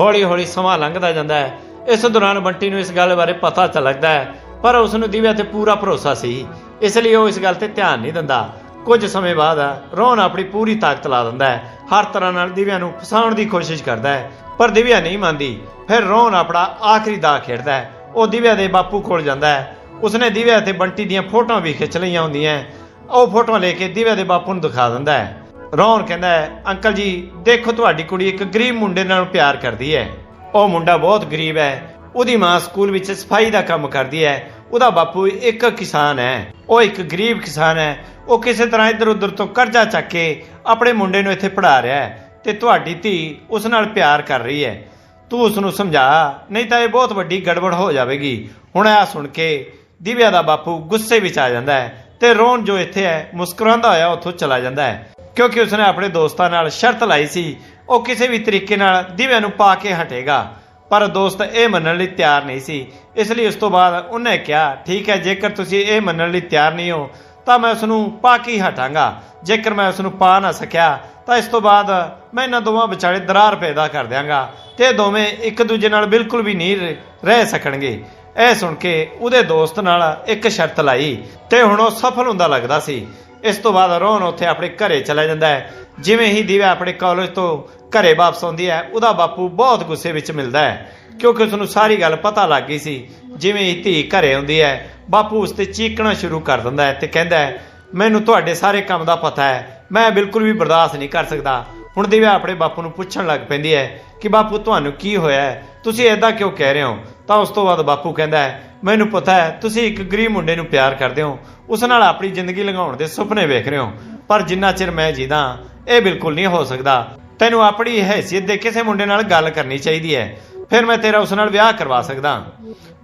ਹੌਲੀ-ਹੌਲੀ ਸਮਾਂ ਲੰਘਦਾ ਜਾਂਦਾ ਹੈ ਇਸ ਦੌਰਾਨ ਬੰਟੀ ਨੂੰ ਇਸ ਗੱਲ ਬਾਰੇ ਪਤਾ ਤਾਂ ਲੱਗਦਾ ਹੈ, ਪਰ ਉਸ ਨੂੰ ਦਿਵਿਆ ਤੇ ਪੂਰਾ ਭਰੋਸਾ ਸੀ। ਇਸ ਲਈ ਉਹ ਇਸ ਗੱਲ ਤੇ ਧਿਆਨ ਨਹੀਂ ਦਿੰਦਾ। ਕੁਝ ਸਮੇਂ ਬਾਅਦ ਰੋਹਨ ਆਪਣੀ ਪੂਰੀ ਤਾਕਤ ਲਾ ਦਿੰਦਾ ਹੈ। ਹਰ ਤਰ੍ਹਾਂ ਨਾਲ ਦਿਵਿਆ ਨੂੰ ਫਸਾਉਣ ਦੀ ਕੋਸ਼ਿਸ਼ ਕਰਦਾ ਹੈ, ਪਰ ਦਿਵਿਆ ਨਹੀਂ ਮੰਨਦੀ। ਫਿਰ ਰੋਹਨ ਆਪਣਾ ਆਖਰੀ ਦਾ ਖੇਡਦਾ ਹੈ। ਉਹ ਦਿਵਿਆ ਦੇ ਬਾਪੂ ਕੋਲ ਜਾਂਦਾ ਹੈ। ਉਸਨੇ ਦਿਵਿਆ ਤੇ ਬੰਟੀ ਦੀਆਂ ਫੋਟੋਆਂ ਵੀ ਖਿੱਚ ਲਈਆਂ ਹੁੰਦੀਆਂ ਉਹ ਫੋਟੋਆਂ ਲੈ ਕੇ ਦਿਵਿਆ ਦੇ ਬਾਪੂ ਨੂੰ ਦਿਖਾ ਦਿੰਦਾ ਹੈ। ਰੋਹਨ ਕਹਿੰਦਾ ਹੈ, ਅੰਕਲ ਜੀ, ਦੇਖੋ ਤੁਹਾਡੀ ਕੁੜੀ ਇੱਕ ਗਰੀਬ ਮੁੰਡੇ ਨਾਲ ਪਿਆਰ ਕਰਦੀ ਹੈ। ਉਹ ਮੁੰਡਾ ਬਹੁਤ ਗਰੀਬ ਹੈ। ਉਹਦੀ ਮਾਂ ਸਕੂਲ ਵਿੱਚ ਸਫ਼ਾਈ ਦਾ ਕੰਮ ਕਰਦੀ ਹੈ। ਉਹਦਾ ਬਾਪੂ ਇੱਕ ਕਿਸਾਨ ਹੈ। ਉਹ ਇੱਕ ਗਰੀਬ ਕਿਸਾਨ ਹੈ। ਉਹ ਕਿਸੇ ਤਰ੍ਹਾਂ ਇੱਧਰ ਉੱਧਰ ਤੋਂ ਕਰਜ਼ਾ ਚੱਕ ਕੇ ਆਪਣੇ ਮੁੰਡੇ ਨੂੰ ਇੱਥੇ ਪੜ੍ਹਾ ਰਿਹਾ ਹੈ ਤੇ ਤੁਹਾਡੀ ਧੀ ਉਸ ਨਾਲ ਪਿਆਰ ਕਰ ਰਹੀ ਹੈ। ਤੂੰ ਉਸ ਨੂੰ ਸਮਝਾ, ਨਹੀਂ ਤਾਂ ਇਹ ਬਹੁਤ ਵੱਡੀ ਗੜਬੜ ਹੋ ਜਾਵੇਗੀ। ਹੁਣ ਇਹ ਸੁਣ ਕੇ ਦਿਵਿਆ ਦਾ ਬਾਪੂ ਗੁੱਸੇ ਵਿੱਚ ਆ ਜਾਂਦਾ ਹੈ ਤੇ ਰੋਣ ਜੋ ਇੱਥੇ ਹੈ, ਮੁਸਕਰਾਉਂਦਾ ਹੋਇਆ ਉੱਥੋਂ ਚਲਾ ਜਾਂਦਾ ਹੈ। ਕਿਉਂਕਿ ਉਸਨੇ ਆਪਣੇ ਦੋਸਤਾਂ ਨਾਲ ਸ਼ਰਤ ਲਾਈ ਸੀ ਉਹ ਕਿਸੇ ਵੀ ਤਰੀਕੇ ਨਾਲ ਦਿਵਿਆ ਨੂੰ ਪਾ ਕੇ ਹਟੇਗਾ। ਪਰ ਦੋਸਤ, ਇਹ ਮੰਨਣ ਲਈ ਤਿਆਰ ਨਹੀਂ ਸੀ। ਇਸ ਲਈ ਉਸ ਤੋਂ ਬਾਅਦ ਉਹਨੇ ਕਿਹਾ, ਠੀਕ ਹੈ, ਜੇਕਰ ਤੁਸੀਂ ਇਹ ਮੰਨਣ ਲਈ ਤਿਆਰ ਨਹੀਂ ਹੋ, ਤਾਂ ਮੈਂ ਉਸ ਨੂੰ ਪਾ ਕੇ ਹੀ ਹਟਾਂਗਾ। ਜੇਕਰ ਮੈਂ ਉਸ ਨੂੰ ਪਾ ਨਾ ਸਕਿਆ, ਤਾਂ ਇਸ ਤੋਂ ਬਾਅਦ ਮੈਂ ਇਹਨਾਂ ਦੋਵਾਂ ਵਿਚਾਲੇ ਦਰਾਰ ਪੈਦਾ ਕਰ ਦਿਆਂਗਾ ਤੇ ਦੋਵੇਂ ਇੱਕ ਦੂਜੇ ਨਾਲ ਬਿਲਕੁਲ ਵੀ ਨਹੀਂ ਰ- ਰਹਿ ਸਕਣਗੇ। ਇਹ ਸੁਣ ਕੇ ਉਹਦੇ ਦੋਸਤ ਨਾਲ ਇੱਕ ਸ਼ਰਤ ਲਾਈ ਤੇ ਹੁਣ ਉਹ ਸਫਲ ਹੁੰਦਾ ਲੱਗਦਾ ਸੀ। ਇਸ ਤੋਂ ਬਾਅਦ ਰੋਹਨ ਉੱਥੇ ਆਪਣੇ ਘਰੇ ਚਲਾ ਜਾਂਦਾ ਹੈ। ਜਿਵੇਂ ਹੀ ਦਿਵਿਆ ਆਪਣੇ ਕਾਲਜ ਤੋਂ ਘਰੇ ਵਾਪਸ ਆਉਂਦੀ ਹੈ, ਉਹਦਾ ਬਾਪੂ ਬਹੁਤ ਗੁੱਸੇ ਵਿੱਚ ਮਿਲਦਾ ਹੈ, ਕਿਉਂਕਿ ਉਸ ਨੂੰ ਸਾਰੀ ਗੱਲ ਪਤਾ ਲੱਗ ਗਈ ਸੀ। ਜਿਵੇਂ ਹੀ ਧੀ ਘਰੇ ਆਉਂਦੀ ਹੈ, ਬਾਪੂ ਉਸ ਤੇ ਚੀਕਣਾ ਸ਼ੁਰੂ ਕਰ ਦਿੰਦਾ ਹੈ ਤੇ ਕਹਿੰਦਾ ਹੈ, ਮੈਨੂੰ ਤੁਹਾਡੇ ਸਾਰੇ ਕੰਮ ਦਾ ਪਤਾ ਹੈ। ਮੈਂ ਬਿਲਕੁਲ ਵੀ ਬਰਦਾਸ਼ਤ ਨਹੀਂ ਕਰ ਸਕਦਾ। ਹੁਣ ਦਿਵਿਆ ਆਪਣੇ ਬਾਪੂ ਨੂੰ ਪੁੱਛਣ ਲੱਗ ਪੈਂਦੀ ਹੈ ਕਿ, ਬਾਪੂ, ਤੁਹਾਨੂੰ ਕੀ ਹੋਇਆ ਹੈ? ਤੁਸੀਂ ਐਦਾਂ ਕਿਉਂ ਕਹਿ ਰਹੇ ਹੋ? ਤਾਂ ਉਸ ਤੋਂ ਬਾਅਦ ਬਾਪੂ ਕਹਿੰਦਾ ਹੈ, ਮੈਨੂੰ ਪਤਾ ਹੈ, ਤੁਸੀਂ ਇੱਕ ਗਰੀਬ ਮੁੰਡੇ ਨੂੰ ਪਿਆਰ ਕਰਦੇ ਹੋ। ਉਸ ਨਾਲ ਆਪਣੀ ਜ਼ਿੰਦਗੀ ਲੰਘਾਉਣ ਦੇ ਸੁਪਨੇ ਵੇਖ ਰਹੇ ਹੋ। ਪਰ ਜਿੰਨਾ ਚਿਰ ਮੈਂ ਜੀਦਾ, ਇਹ ਬਿਲਕੁਲ ਨਹੀਂ ਹੋ ਸਕਦਾ। ਤੈਨੂੰ ਆਪਣੀ ਹੈਸੀਅਤ ਦੇ ਕਿਸੇ ਮੁੰਡੇ ਨਾਲ ਗੱਲ ਕਰਨੀ ਚਾਹੀਦੀ ਹੈ। ਫਿਰ ਮੈਂ ਤੇਰਾ ਉਸ ਨਾਲ ਵਿਆਹ ਕਰਵਾ ਸਕਦਾ।